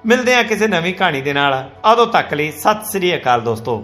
ਮਿਲਦੇ ਹਾਂ ਕਿਸੇ ਨਵੀਂ ਕਹਾਣੀ ਦੇ ਨਾਲ। ਉਦੋਂ ਤੱਕ ਲਈ ਸਤਿ ਸ੍ਰੀ ਅਕਾਲ ਦੋਸਤੋ।